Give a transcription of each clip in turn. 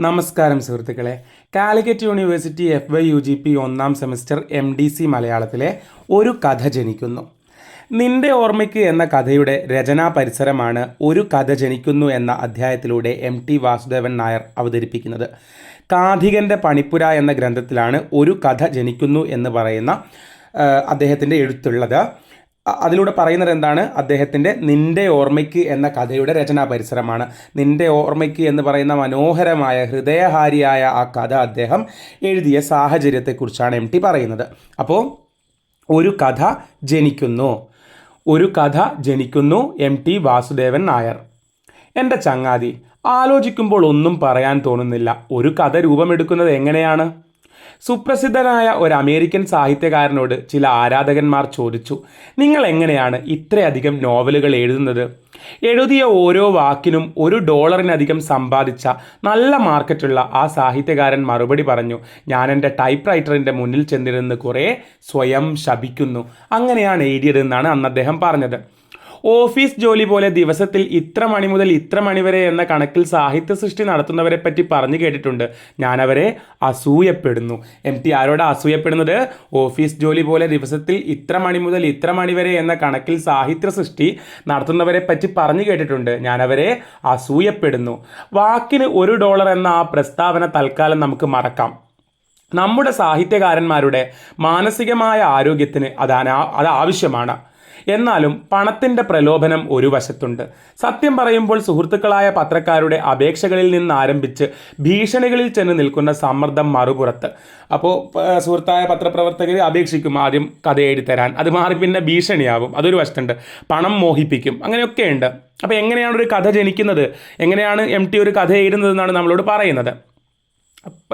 നമസ്കാരം സുഹൃത്തുക്കളെ. Calicut university F Y U G P ഒന്നാം സെമസ്റ്റർ എം ഡി സി മലയാളത്തിലെ ഒരു കഥ ജനിക്കുന്നു. നിന്റെ ഓർമ്മയ്ക്ക് എന്ന കഥയുടെ രചനാ പരിസരമാണ് ഒരു കഥ ജനിക്കുന്നു എന്ന അധ്യായത്തിലൂടെ എം ടി വാസുദേവൻ നായർ അവതരിപ്പിക്കുന്നത്. കാഥികന്റെ പണിപ്പുര എന്ന ഗ്രന്ഥത്തിലാണ് ഒരു കഥ ജനിക്കുന്നു എന്ന് പറയുന്ന അദ്ദേഹത്തിന്റെ എഴുത്തുള്ളത്. അതിലൂടെ പറയുന്നത് എന്താണ്? അദ്ദേഹത്തിന്റെ നിന്റെ ഓർമ്മയ്ക്ക് എന്ന കഥയുടെ രചനാ പരിസരമാണ്. നിന്റെ ഓർമ്മയ്ക്ക് എന്ന് പറയുന്ന മനോഹരമായ ഹൃദയഹാരിയായ ആ കഥ അദ്ദേഹം എഴുതിയ സാഹചര്യത്തെക്കുറിച്ചാണ് എം ടി പറയുന്നത്. അപ്പോൾ ഒരു കഥ ജനിക്കുന്നു. ഒരു കഥ ജനിക്കുന്നു എം ടി വാസുദേവൻ നായർ. എന്റെ ചങ്ങാതി ആലോചിക്കുമ്പോൾ ഒന്നും പറയാൻ തോന്നുന്നില്ല. ഒരു കഥ രൂപമെടുക്കുന്നത് എങ്ങനെയാണ്? സുപ്രസിദ്ധനായ ഒരു അമേരിക്കൻ സാഹിത്യകാരനോട് ചില ആരാധകന്മാർ ചോദിച്ചു നിങ്ങൾ എങ്ങനെയാണ് ഇത്രയധികം നോവലുകൾ എഴുതുന്നത്? എഴുതിയ ഓരോ വാക്കിനും ഒരു ഡോളറിനധികം സമ്പാദിച്ച നല്ല മാർക്കറ്റുള്ള ആ സാഹിത്യകാരൻ മറുപടി പറഞ്ഞു ഞാൻ എന്റെ ടൈപ്പ് റൈറ്ററിന്റെ മുന്നിൽ ചെന്നിരുന്ന് കുറേ സ്വയം ശപിക്കുന്നു. അങ്ങനെയാണ് എഴുതിയതെന്നാണ് അന്ന് അദ്ദേഹം പറഞ്ഞത്. ഓഫീസ് ജോലി പോലെ ദിവസത്തിൽ ഇത്ര മണി മുതൽ ഇത്ര മണി വരെ എന്ന കണക്കിൽ സാഹിത്യ സൃഷ്ടി നടത്തുന്നവരെ പറ്റി പറഞ്ഞു കേട്ടിട്ടുണ്ട്. ഞാനവരെ അസൂയപ്പെടുന്നു. എം ടി ആരോട് അസൂയപ്പെടുന്നത് ഓഫീസ് ജോലി പോലെ ദിവസത്തിൽ ഇത്ര മണി മുതൽ ഇത്ര മണി വരെ എന്ന കണക്കിൽ സാഹിത്യ സൃഷ്ടി നടത്തുന്നവരെ പറ്റി പറഞ്ഞു കേട്ടിട്ടുണ്ട്. ഞാനവരെ അസൂയപ്പെടുന്നു. വാക്കിന് ഒരു ഡോളർ എന്ന ആ പ്രസ്താവന തൽക്കാലം നമുക്ക് മറക്കാം. നമ്മുടെ സാഹിത്യകാരന്മാരുടെ മാനസികമായ ആരോഗ്യത്തിന് അതാണ് അത് ആവശ്യമാണ്. എന്നാലും പണത്തിന്റെ പ്രലോഭനം ഒരു വശത്തുണ്ട്. സത്യം പറയുമ്പോൾ സുഹൃത്തുക്കളായ പത്രക്കാരുടെ അപേക്ഷകളിൽ നിന്ന് ആരംഭിച്ച് ഭീഷണികളിൽ ചെന്ന് നിൽക്കുന്ന സമ്മർദ്ദം മറുപുറത്ത്. അപ്പോൾ സുഹൃത്തായ പത്രപ്രവർത്തകർ അപേക്ഷിക്കും ആദ്യം കഥ എഴുതിത്തരാൻ. തരാൻ അത് മാറി പിന്നെ ഭീഷണിയാവും. അതൊരു വശത്തുണ്ട്. പണം മോഹിപ്പിക്കും. അങ്ങനെയൊക്കെ ഉണ്ട് അപ്പോൾ എങ്ങനെയാണ് ഒരു കഥ ജനിക്കുന്നത്? എങ്ങനെയാണ് എം ടി ഒരു കഥ എഴുതുന്നതെന്നാണ് നമ്മളോട് പറയുന്നത്.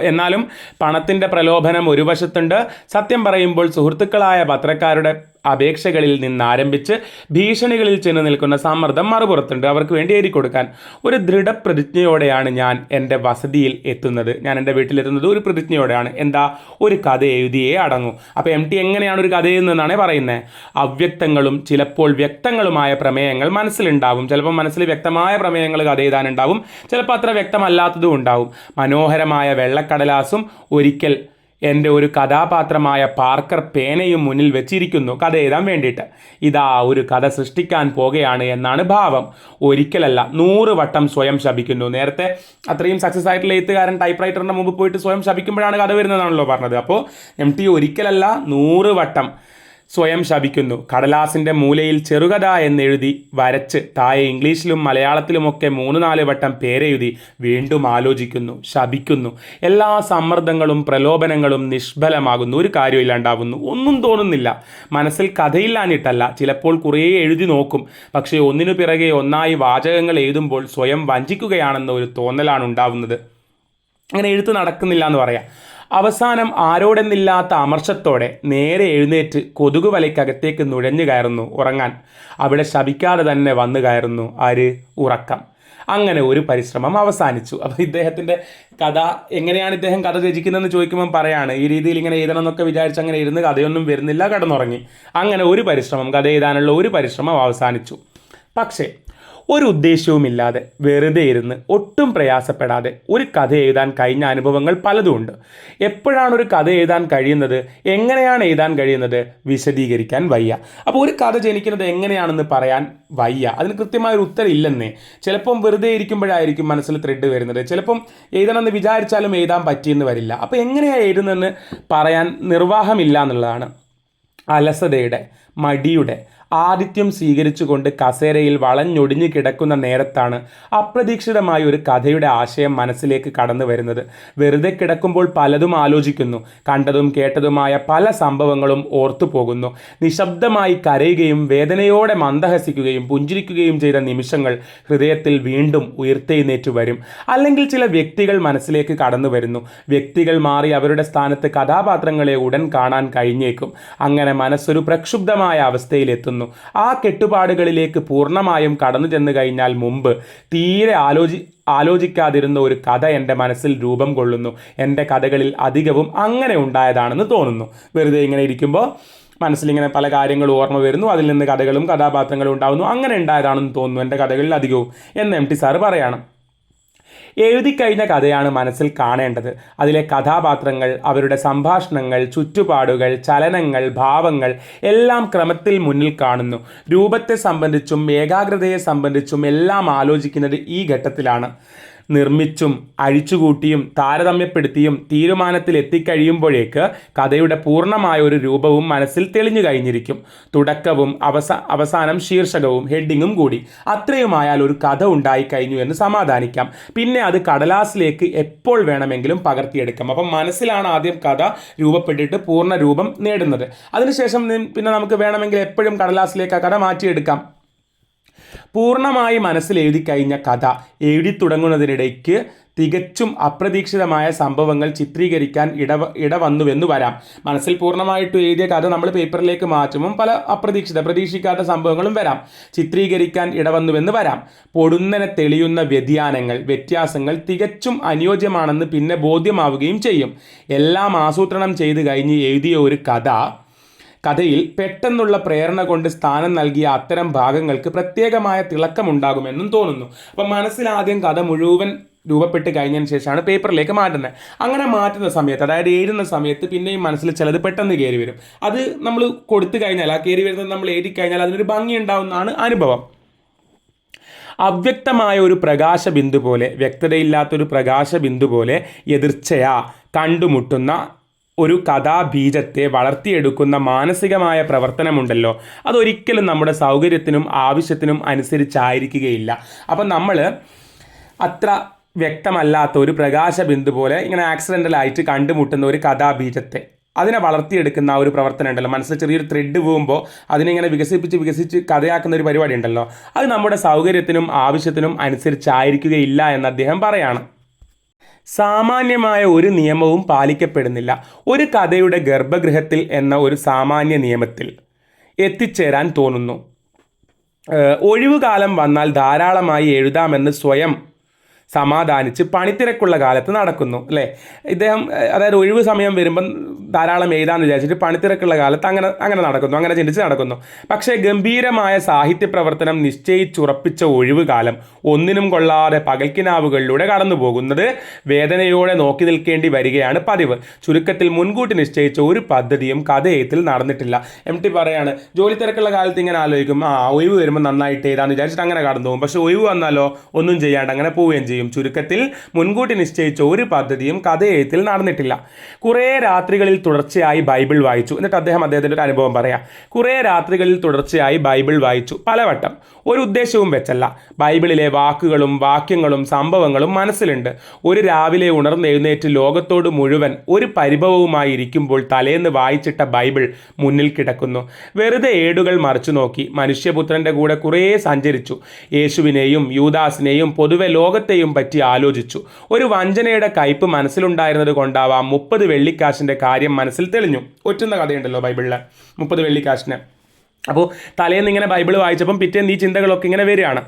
എന്നാലും പണത്തിന്റെ പ്രലോഭനം ഒരു വശത്തുണ്ട്. സത്യം പറയുമ്പോൾ സുഹൃത്തുക്കളായ പത്രക്കാരുടെ അപേക്ഷകളിൽ നിന്നാരംഭിച്ച് ഭീഷണികളിൽ ചെന്ന് നിൽക്കുന്ന സമ്മർദ്ദം മറുപുറത്തുണ്ട്. അവർക്ക് വേണ്ടി എഴുതി കൊടുക്കാൻ. ഒരു ദൃഢപ്രതിജ്ഞയോടെയാണ് ഞാൻ എന്റെ വസതിയിൽ എത്തുന്നത്. ഞാൻ എന്റെ വീട്ടിലെത്തുന്നത് ഒരു പ്രതിജ്ഞയോടെയാണ്. എന്താ? ഒരു കഥ എഴുതിയേ അടങ്ങൂ. അപ്പോൾ എം ടി എങ്ങനെയാണ് ഒരു കഥ എഴുതുന്നതെന്നാണ് പറയുന്നത് അവ്യക്തങ്ങളും ചിലപ്പോൾ വ്യക്തങ്ങളുമായ പ്രമേയങ്ങൾ മനസ്സിലുണ്ടാവും. ചിലപ്പോൾ മനസ്സിൽ വ്യക്തമായ പ്രമേയങ്ങൾ കഥ എഴുതാനുണ്ടാവും. ചിലപ്പോൾ അത്ര വ്യക്തമല്ലാത്തതും ഉണ്ടാവും. മനോഹരമായ വെള്ളക്കടലാസും ഒരിക്കൽ എന്റെ ഒരു കഥാപാത്രമായ പാർക്കർ പേനയും മുന്നിൽ വെച്ചിരിക്കുന്നു. കഥ എഴുതാൻ വേണ്ടിയിട്ട്. ഇതാ ഒരു കഥ സൃഷ്ടിക്കാൻ പോകുകയാണ് എന്നാണ് ഭാവം. ഒരിക്കലല്ല നൂറ് വട്ടം സ്വയം ശപിക്കുന്നു. നേരത്തെ അത്രയും സക്സസ് ആയിട്ടുള്ള എഴുത്തുകാരൻ ടൈപ്പ് റൈറ്ററിന്റെ മുമ്പ് പോയിട്ട് സ്വയം ശപിക്കുമ്പോഴാണ് കഥ വരുന്നതാണല്ലോ പറഞ്ഞത്. അപ്പോൾ എം ടി ഒരിക്കലല്ല നൂറ് വട്ടം സ്വയം ശപിക്കുന്നു. കടലാസിന്റെ മൂലയിൽ ചെറുകഥ എന്നെഴുതി വരച്ച് താഴെ ഇംഗ്ലീഷിലും മലയാളത്തിലുമൊക്കെ മൂന്ന് നാല് വട്ടം പേരെഴുതി വീണ്ടും ആലോചിക്കുന്നു ശപിക്കുന്നു. എല്ലാ സമ്മർദ്ദങ്ങളും പ്രലോഭനങ്ങളും നിഷ്ഫലമാകുന്നു. ഒരു കാര്യമില്ലാണ്ടാവുന്നു ഒന്നും തോന്നുന്നില്ല. മനസ്സിൽ കഥയില്ലാഞ്ഞിട്ടല്ല. ചിലപ്പോൾ കുറേ എഴുതി നോക്കും. പക്ഷേ ഒന്നിനു പിറകെ ഒന്നായി വാചകങ്ങൾ എഴുതുമ്പോൾ സ്വയം വഞ്ചിക്കുകയാണെന്ന ഒരു തോന്നലാണ് ഉണ്ടാവുന്നത്. അങ്ങനെ എഴുത്ത് നടക്കുന്നില്ല എന്ന് പറയാം. അവസാനം ആരോടെന്നില്ലാത്ത അമർഷത്തോടെ നേരെ എഴുന്നേറ്റ് കൊതുക് വലയ്ക്കകത്തേക്ക് നുഴഞ്ഞു കയറുന്നു ഉറങ്ങാൻ. അവിടെ ശപിക്കാതെ തന്നെ വന്നു കയറുന്നു ആര് ഉറക്കം. അങ്ങനെ ഒരു പരിശ്രമം അവസാനിച്ചു. അപ്പോൾ ഇദ്ദേഹത്തിന്റെ കഥ എങ്ങനെയാണ് ഇദ്ദേഹം കഥ രചിക്കുന്നതെന്ന് ചോദിക്കുമ്പോൾ പറയാണ് ഈ രീതിയിൽ ഇങ്ങനെ എഴുതണം എന്നൊക്കെ വിചാരിച്ച് അങ്ങനെ ഇരുന്ന് കഥയൊന്നും വരുന്നില്ല കടന്നുറങ്ങി. അങ്ങനെ ഒരു പരിശ്രമം കഥ എഴുതാനുള്ള ഒരു പരിശ്രമം അവസാനിച്ചു. പക്ഷേ ഒരു ഉദ്ദേശ്യവുമില്ലാതെ വെറുതെ ഇരുന്ന് ഒട്ടും പ്രയാസപ്പെടാതെ ഒരു കഥ എഴുതാൻ കഴിഞ്ഞ അനുഭവങ്ങൾ പലതുമുണ്ട് എപ്പോഴാണ് ഒരു കഥ എഴുതാൻ കഴിയുന്നത്? എങ്ങനെയാണ് എഴുതാൻ കഴിയുന്നത്? വിശദീകരിക്കാൻ വയ്യ. അപ്പോൾ ഒരു കഥ ജനിക്കുന്നത് എങ്ങനെയാണെന്ന് പറയാൻ വയ്യ. അതിന് കൃത്യമായ ഒരു ഉത്തരം ഇല്ലെന്നേ. ചിലപ്പം വെറുതെ ഇരിക്കുമ്പോഴായിരിക്കും മനസ്സിൽ ത്രെഡ് വരുന്നത്. ചിലപ്പം എഴുതണമെന്ന് വിചാരിച്ചാലും എഴുതാൻ പറ്റിയെന്ന് വരില്ല. അപ്പോൾ എങ്ങനെയാണ് എഴുതുന്നതെന്ന് പറയാൻ നിർവാഹമില്ല എന്നുള്ളതാണ് അലസതയുടെ മടിയുടെ ആതിഥ്യം സ്വീകരിച്ചുകൊണ്ട് കസേരയിൽ വളഞ്ഞൊടിഞ്ഞു കിടക്കുന്ന നേരത്താണ് അപ്രതീക്ഷിതമായ ഒരു കഥയുടെ ആശയം മനസ്സിലേക്ക് കടന്നു വരുന്നത്. വെറുതെ കിടക്കുമ്പോൾ പലതും ആലോചിക്കുന്നു. കണ്ടതും കേട്ടതുമായ പല സംഭവങ്ങളും ഓർത്തു പോകുന്നു. നിശബ്ദമായി കരയുകയും വേദനയോടെ മന്ദഹസിക്കുകയും പുഞ്ചിരിക്കുകയും ചെയ്ത നിമിഷങ്ങൾ ഹൃദയത്തിൽ വീണ്ടും ഉയർത്തെഴുന്നേറ്റ് വരും. അല്ലെങ്കിൽ ചില വ്യക്തികൾ മനസ്സിലേക്ക് കടന്നു വരുന്നു. വ്യക്തികൾ മാറി അവരുടെ സ്ഥാനത്ത് കഥാപാത്രങ്ങളെ ഉടൻ കാണാൻ കഴിഞ്ഞേക്കും. അങ്ങനെ മനസ്സൊരു പ്രക്ഷുബ്ധമായ അവസ്ഥയിലെത്തുന്നു. ആ കെട്ടുപാടുകളിലേക്ക് പൂർണമായും കടന്നു ചെന്ന് കഴിഞ്ഞാൽ മുമ്പ് തീരെ ആലോചി ആലോചിക്കാതിരുന്ന ഒരു കഥ എന്റെ മനസ്സിൽ രൂപം കൊള്ളുന്നു. എന്റെ കഥകളിൽ അധികവും അങ്ങനെ ഉണ്ടായതാണെന്ന് തോന്നുന്നു. വെറുതെ ഇങ്ങനെ ഇരിക്കുമ്പോൾ മനസ്സിലിങ്ങനെ പല കാര്യങ്ങൾ ഓർമ്മ വരുന്നു. അതിൽ നിന്ന് കഥകളും കഥാപാത്രങ്ങളും ഉണ്ടാകുന്നു അങ്ങനെ ഉണ്ടായതാണെന്ന് തോന്നുന്നു എന്റെ കഥകളിൽ അധികവും എന്ന് എം ടി സാറ് പറയണം. എഴുതി കഴിഞ്ഞ കഥയാണ് മനസ്സിൽ കാണേണ്ടത്. അതിലെ കഥാപാത്രങ്ങൾ അവരുടെ സംഭാഷണങ്ങൾ ചുറ്റുപാടുകൾ ചലനങ്ങൾ ഭാവങ്ങൾ എല്ലാം ക്രമത്തിൽ മുന്നിൽ കാണുന്നു. രൂപത്തെ സംബന്ധിച്ചും ഏകാഗ്രതയെ സംബന്ധിച്ചും എല്ലാം ആലോചിക്കുന്നത് ഈ ഘട്ടത്തിലാണ്. നിർമ്മിച്ചും അഴിച്ചുകൂട്ടിയും താരതമ്യപ്പെടുത്തിയും തീരുമാനത്തിൽ എത്തിക്കഴിയുമ്പോഴേക്ക് കഥയുടെ പൂർണമായ ഒരു രൂപവും മനസ്സിൽ തെളിഞ്ഞു കഴിഞ്ഞിരിക്കും. തുടക്കവും അവസ അവസാനം ശീർഷകവും ഹെഡിങ്ങും കൂടി. അത്രയുമായാൽ ഒരു കഥ ഉണ്ടായിക്കഴിഞ്ഞു എന്ന് സമാധാനിക്കാം. പിന്നെ അത് കടലാസിലേക്ക് എപ്പോൾ വേണമെങ്കിലും പകർത്തിയെടുക്കാം. അപ്പം മനസ്സിലാണ് ആദ്യം കഥ രൂപപ്പെട്ടിട്ട് പൂർണ രൂപം നേടുന്നത്. അതിനുശേഷം പിന്നെ നമുക്ക് വേണമെങ്കിൽ എപ്പോഴും കടലാസിലേക്ക് ആ കഥ മാറ്റിയെടുക്കാം. പൂർണമായി മനസ്സിൽ എഴുതി കഴിഞ്ഞ കഥ എഴുതി തുടങ്ങുന്നതിനിടയ്ക്ക് തികച്ചും അപ്രതീക്ഷിതമായ സംഭവങ്ങൾ ചിത്രീകരിക്കാൻ ഇടവ ഇടവന്നുവെന്നു വരാം. മനസ്സിൽ പൂർണമായിട്ട് എഴുതിയ കഥ നമ്മൾ പേപ്പറിലേക്ക് മാറ്റുമ്പോൾ പല അപ്രതീക്ഷിത പ്രതീക്ഷിക്കാത്ത സംഭവങ്ങളും വരാം. ചിത്രീകരിക്കാൻ ഇടവന്നുവെന്ന് വരാം. പൊടുന്നനെ തെളിയുന്ന വ്യതിയാനങ്ങൾ വ്യത്യാസങ്ങൾ തികച്ചും അനുയോജ്യമാണെന്ന് പിന്നെ ബോധ്യമാവുകയും ചെയ്യും. എല്ലാം ആസൂത്രണം ചെയ്ത് കഴിഞ്ഞ് എഴുതിയ ഒരു കഥ കഥയിൽ പെട്ടെന്നുള്ള പ്രേരണ കൊണ്ട് സ്ഥാനം നൽകിയ അത്തരം ഭാഗങ്ങൾക്ക് പ്രത്യേകമായ തിളക്കമുണ്ടാകുമെന്നും തോന്നുന്നു. അപ്പം മനസ്സിലാദ്യം കഥ മുഴുവൻ രൂപപ്പെട്ട് കഴിഞ്ഞതിന് ശേഷമാണ് പേപ്പറിലേക്ക് മാറ്റുന്നത്. അങ്ങനെ മാറ്റുന്ന സമയത്ത് അതായത് എഴുതുന്ന സമയത്ത് പിന്നെയും മനസ്സിൽ ചിലത് പെട്ടെന്ന് കയറി വരും. അത് നമ്മൾ കൊടുത്തു കഴിഞ്ഞാൽ ആ കയറി വരുന്നത് നമ്മൾ എഴുതി കഴിഞ്ഞാൽ അതിനൊരു ഭംഗി ഉണ്ടാവുന്നതാണ് അനുഭവം. അവ്യക്തമായ ഒരു പ്രകാശ ബിന്ദു പോലെ വ്യക്തതയില്ലാത്തൊരു പ്രകാശ ബിന്ദു പോലെ എതിർച്ചയാ കണ്ടുമുട്ടുന്ന ഒരു കഥാബീജത്തെ വളർത്തിയെടുക്കുന്ന മാനസികമായ പ്രവർത്തനമുണ്ടല്ലോ. അതൊരിക്കലും നമ്മുടെ സൗകര്യത്തിനും ആവശ്യത്തിനും അനുസരിച്ചായിരിക്കുകയില്ല. അപ്പം നമ്മൾ അത്ര വ്യക്തമല്ലാത്ത ഒരു പ്രകാശ ബിന്ദു പോലെ ഇങ്ങനെ ആക്സിഡന്റലായിട്ട് കണ്ടുമുട്ടുന്ന ഒരു കഥാബീജത്തെ അതിനെ വളർത്തിയെടുക്കുന്ന ആ ഒരു പ്രവർത്തനം ഉണ്ടല്ലോ മനസ്സിൽ ചെറിയൊരു ത്രെഡ് പോകുമ്പോൾ അതിനിങ്ങനെ വികസിപ്പിച്ച് വികസിച്ച് കഥയാക്കുന്ന ഒരു പരിപാടി ഉണ്ടല്ലോ അത് നമ്മുടെ സൗകര്യത്തിനും ആവശ്യത്തിനും അനുസരിച്ചായിരിക്കുകയില്ല എന്ന് അദ്ദേഹം പറയാണ്. സാമാന്യമായ ഒരു നിയമവും പാലിക്കപ്പെടുന്നില്ല. ഒരു കഥയുടെ ഗർഭഗൃഹത്തിൽ എന്ന ഒരു സാമാന്യ നിയമത്തിൽ എത്തിച്ചേരാൻ തോന്നുന്നു. ഒഴിവുകാലം വന്നാൽ ധാരാളമായി എഴുതാമെന്ന് സ്വയം സമാധാനിച്ച് പണിത്തിരക്കുള്ള കാലത്ത് നടക്കുന്നു അല്ലേ? ഇദ്ദേഹം അതായത് ഒഴിവ് സമയം വരുമ്പം ധാരാളം എഴുതാമെന്ന് വിചാരിച്ചിട്ട് പണിത്തിരക്കുള്ള കാലത്ത് അങ്ങനെ അങ്ങനെ നടക്കുന്നു അങ്ങനെ ചിന്തിച്ച് നടക്കുന്നു. പക്ഷേ ഗംഭീരമായ സാഹിത്യ പ്രവർത്തനം നിശ്ചയിച്ചുറപ്പിച്ച ഒഴിവ് കാലം ഒന്നിനും കൊള്ളാതെ പകൽക്കിനാവുകളിലൂടെ കടന്നു പോകുന്നത് വേദനയോടെ നോക്കി നിൽക്കേണ്ടി വരികയാണ് പതിവ്. ചുരുക്കത്തിൽ മുൻകൂട്ടി നിശ്ചയിച്ച ഒരു പദ്ധതിയും കഥയെഴുത്തിൽ നടന്നിട്ടില്ല. എം ടി പറയാണ് ജോലി തിരക്കുള്ള കാലത്ത് ഇങ്ങനെ ആലോചിക്കും. ആ ഒഴിവ് വരുമ്പോൾ നന്നായിട്ട് എഴുതാന്ന് വിചാരിച്ചിട്ട് അങ്ങനെ കടന്നു പോകും പക്ഷേ ഒഴിവ് വന്നാലോ? ഒന്നും ചെയ്യാണ്ട് അങ്ങനെ പോവുകയും ചെയ്യും. ചുരുക്കത്തിൽ മുൻകൂട്ടി നിശ്ചയിച്ച ഒരു പദ്ധതിയും കഥയെഴുത്തിൽ നടന്നിട്ടില്ല. കുറേ രാത്രികളിൽ തുടർച്ചയായി ബൈബിൾ വായിച്ചു. എന്നിട്ട് അദ്ദേഹം അദ്ദേഹത്തിന്റെ ഒരു അനുഭവം പറയാം. കുറേ രാത്രികളിൽ തുടർച്ചയായി ബൈബിൾ വായിച്ചു. പലവട്ടം. ഒരു ഉദ്ദേശവും വെച്ചല്ല. ബൈബിളിലെ വാക്കുകളും വാക്യങ്ങളും സംഭവങ്ങളും മനസ്സിലുണ്ട്. ഒരു രാവിലെ ഉണർന്നെഴുന്നേറ്റ് ലോകത്തോട് മുഴുവൻ ഒരു പരിഭവവുമായി ഇരിക്കുമ്പോൾ തലേന്ന് വായിച്ചിട്ട ബൈബിൾ മുന്നിൽ കിടക്കുന്നു. വെറുതെ ഏടുകൾ മറിച്ചു നോക്കി. മനുഷ്യപുത്രന്റെ കൂടെ കുറേ സഞ്ചരിച്ചു. യേശുവിനെയും യൂദാസിനെയും പൊതുവെ ലോകത്തെയും പറ്റി ആലോചിച്ചു. ഒരു വഞ്ചനയുടെ കയ്പ് മനസ്സിലുണ്ടായിരുന്നത് കൊണ്ടാവാം മുപ്പത് വെള്ളിക്കാശിന്റെ കാര്യം മനസ്സിൽ തെളിഞ്ഞു. ഒറ്റുന്ന കഥയുണ്ടല്ലോ ബൈബിളിൽ മുപ്പത് വെള്ളിക്കാശിന്. അപ്പോൾ തലേന്ന് ഇങ്ങനെ ബൈബിൾ വായിച്ചപ്പം പിറ്റേന്ന് ഈ ചിന്തകളൊക്കെ ഇങ്ങനെ വരികയാണ്.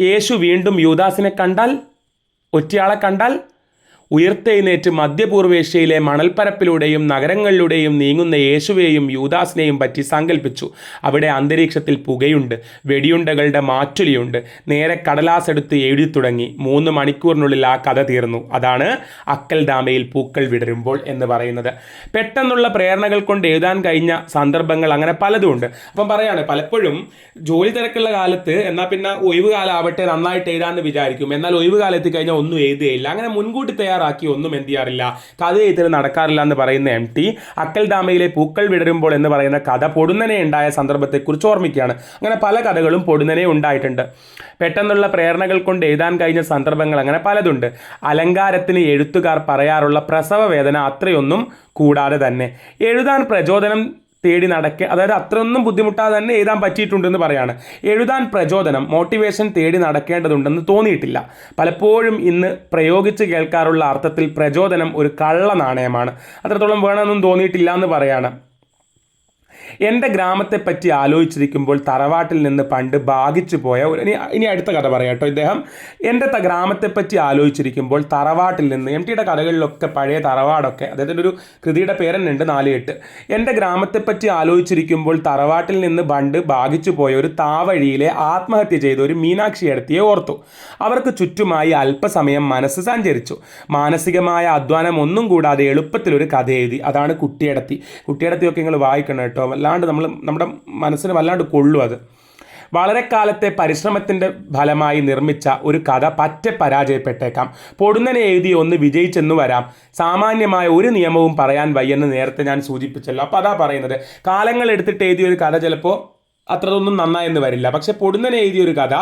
യേശു വീണ്ടും യൂദാസിനെ കണ്ടാൽ ഒറ്റയാളെ കണ്ടാൽ ഉയർത്തെഴുന്നേറ്റ് മധ്യപൂർവേഷ്യയിലെ മണൽപ്പരപ്പിലൂടെയും നഗരങ്ങളിലൂടെയും നീങ്ങുന്ന യേശുവേയും യൂദാസിനെയും പറ്റി സങ്കല്പിച്ചു അവിടെ അന്തരീക്ഷത്തിൽ പുകയുണ്ട് വെടിയുണ്ടകളുടെ മാറ്റുലിയുണ്ട്. നേരെ കടലാസെടുത്ത് എഴുതി തുടങ്ങി. മൂന്ന് മണിക്കൂറിനുള്ളിൽ ആ കഥ തീർന്നു. അതാണ് അക്കൽ ഡാമയിൽ പൂക്കൾ വിടരുമ്പോൾ എന്ന് പറയുന്നത്. പെട്ടെന്നുള്ള പ്രേരണകൾ കൊണ്ട് എഴുതാൻ കഴിഞ്ഞ സന്ദർഭങ്ങൾ അങ്ങനെ പലതും ഉണ്ട് അപ്പം പറയാണ് പലപ്പോഴും ജോലി തിരക്കുള്ള കാലത്ത് എന്നാൽ പിന്നെ ഒഴിവ് കാലാവട്ടെ നന്നായിട്ട് എഴുതാമെന്ന് വിചാരിക്കും. എന്നാൽ ഒഴിവ് കാലത്ത് കഴിഞ്ഞാൽ ഒന്നും എഴുതുകയില്ല. അങ്ങനെ മുൻകൂട്ടി തയ്യാറാക്കി ഒന്നും എന്ത് ചെയ്യാറില്ല കഥ എഴുത്തിൽ നടക്കാറില്ല എന്ന് പറയുന്ന എം ടി അക്കൽ ഡാമയിലെ പൂക്കൾ വിടരുമ്പോൾ എന്ന് പറയുന്ന കഥ പൊടുന്നനെ ഉണ്ടായ സന്ദർഭത്തെക്കുറിച്ച് ഓർമ്മിക്കുകയാണ്. അങ്ങനെ പല കഥകളും പൊടുന്നനെ ഉണ്ടായിട്ടുണ്ട്. പെട്ടെന്നുള്ള പ്രേരണകൾ കൊണ്ട് എഴുതാൻ കഴിഞ്ഞ സന്ദർഭങ്ങൾ അങ്ങനെ പലതുണ്ട്. അലങ്കാരത്തിന് എഴുത്തുകാർ പറയാറുള്ള പ്രസവ വേദന അത്രയൊന്നും കൂടാതെ തന്നെ. എഴുതാൻ പ്രചോദനം തേടി നടക്കുക അതായത് അത്രയൊന്നും ബുദ്ധിമുട്ടാതെ തന്നെ എഴുതാൻ പറ്റിയിട്ടുണ്ടെന്ന് പറയാണ്. എഴുതാൻ പ്രചോദനം മോട്ടിവേഷൻ തേടി നടക്കേണ്ടതുണ്ടെന്ന് തോന്നിയിട്ടില്ല. പലപ്പോഴും ഇന്ന് പ്രയോഗിച്ച് കേൾക്കാറുള്ള അർത്ഥത്തിൽ പ്രചോദനം ഒരു കള്ള നാണയമാണ് അത്രത്തോളം വേണമെന്നും തോന്നിയിട്ടില്ല എന്ന് പറയാണ്. എന്റെ ഗ്രാമത്തെപ്പറ്റി ആലോചിച്ചിരിക്കുമ്പോൾ തറവാട്ടിൽ നിന്ന് പണ്ട് ഭാഗിച്ചു പോയ ഇനി ഇനി അടുത്ത കഥ പറയാം കേട്ടോ ഇദ്ദേഹം. എന്റെ ഗ്രാമത്തെപ്പറ്റി ആലോചിച്ചിരിക്കുമ്പോൾ തറവാട്ടിൽ നിന്ന് എം ടിയുടെ കഥകളിലൊക്കെ പഴയ തറവാടൊക്കെ അദ്ദേഹത്തിന്റെ ഒരു കൃതിയുടെ പേരനുണ്ട് നാല് എട്ട് എന്റെ ഗ്രാമത്തെപ്പറ്റി ആലോചിച്ചിരിക്കുമ്പോൾ തറവാട്ടിൽ നിന്ന് പണ്ട് ഭാഗിച്ചു പോയ ഒരു താവഴിയിലെ ആത്മഹത്യ ചെയ്ത ഒരു മീനാക്ഷി എടുത്തിയെ ഓർത്തു. അവർക്ക് ചുറ്റുമായി അല്പസമയം മനസ്സ് സഞ്ചരിച്ചു. മാനസികമായ അധ്വാനം ഒന്നും കൂടാതെ എളുപ്പത്തിലൊരു കഥ എഴുതി. അതാണ് കുട്ടിയടത്തി. കുട്ടിയടത്തിയൊക്കെ നിങ്ങൾ വായിക്കണം കേട്ടോ. വല്ലാണ്ട് നമ്മൾ നമ്മുടെ മനസ്സിന് വല്ലാണ്ട് കൊള്ളും അത്. വളരെ കാലത്തെ പരിശ്രമത്തിന്റെ ഫലമായി നിർമ്മിച്ച ഒരു കഥ പറ്റെ പരാജയപ്പെട്ടേക്കാം. പൊടുന്നനെ എഴുതി ഒന്ന് വിജയിച്ചെന്ന് വരാം. സാമാന്യമായ ഒരു നിയമവും പറയാൻ വയ്യെന്ന് നേരത്തെ ഞാൻ സൂചിപ്പിച്ചല്ലോ. അപ്പോൾ അതാ പറയുന്നത്. കാലങ്ങൾ എടുത്തിട്ട് എഴുതിയ ഒരു കഥ ചിലപ്പോൾ അത്രതൊന്നും നന്നായെന്ന് വരില്ല. പക്ഷെ പൊടുന്നനെ എഴുതിയ ഒരു കഥ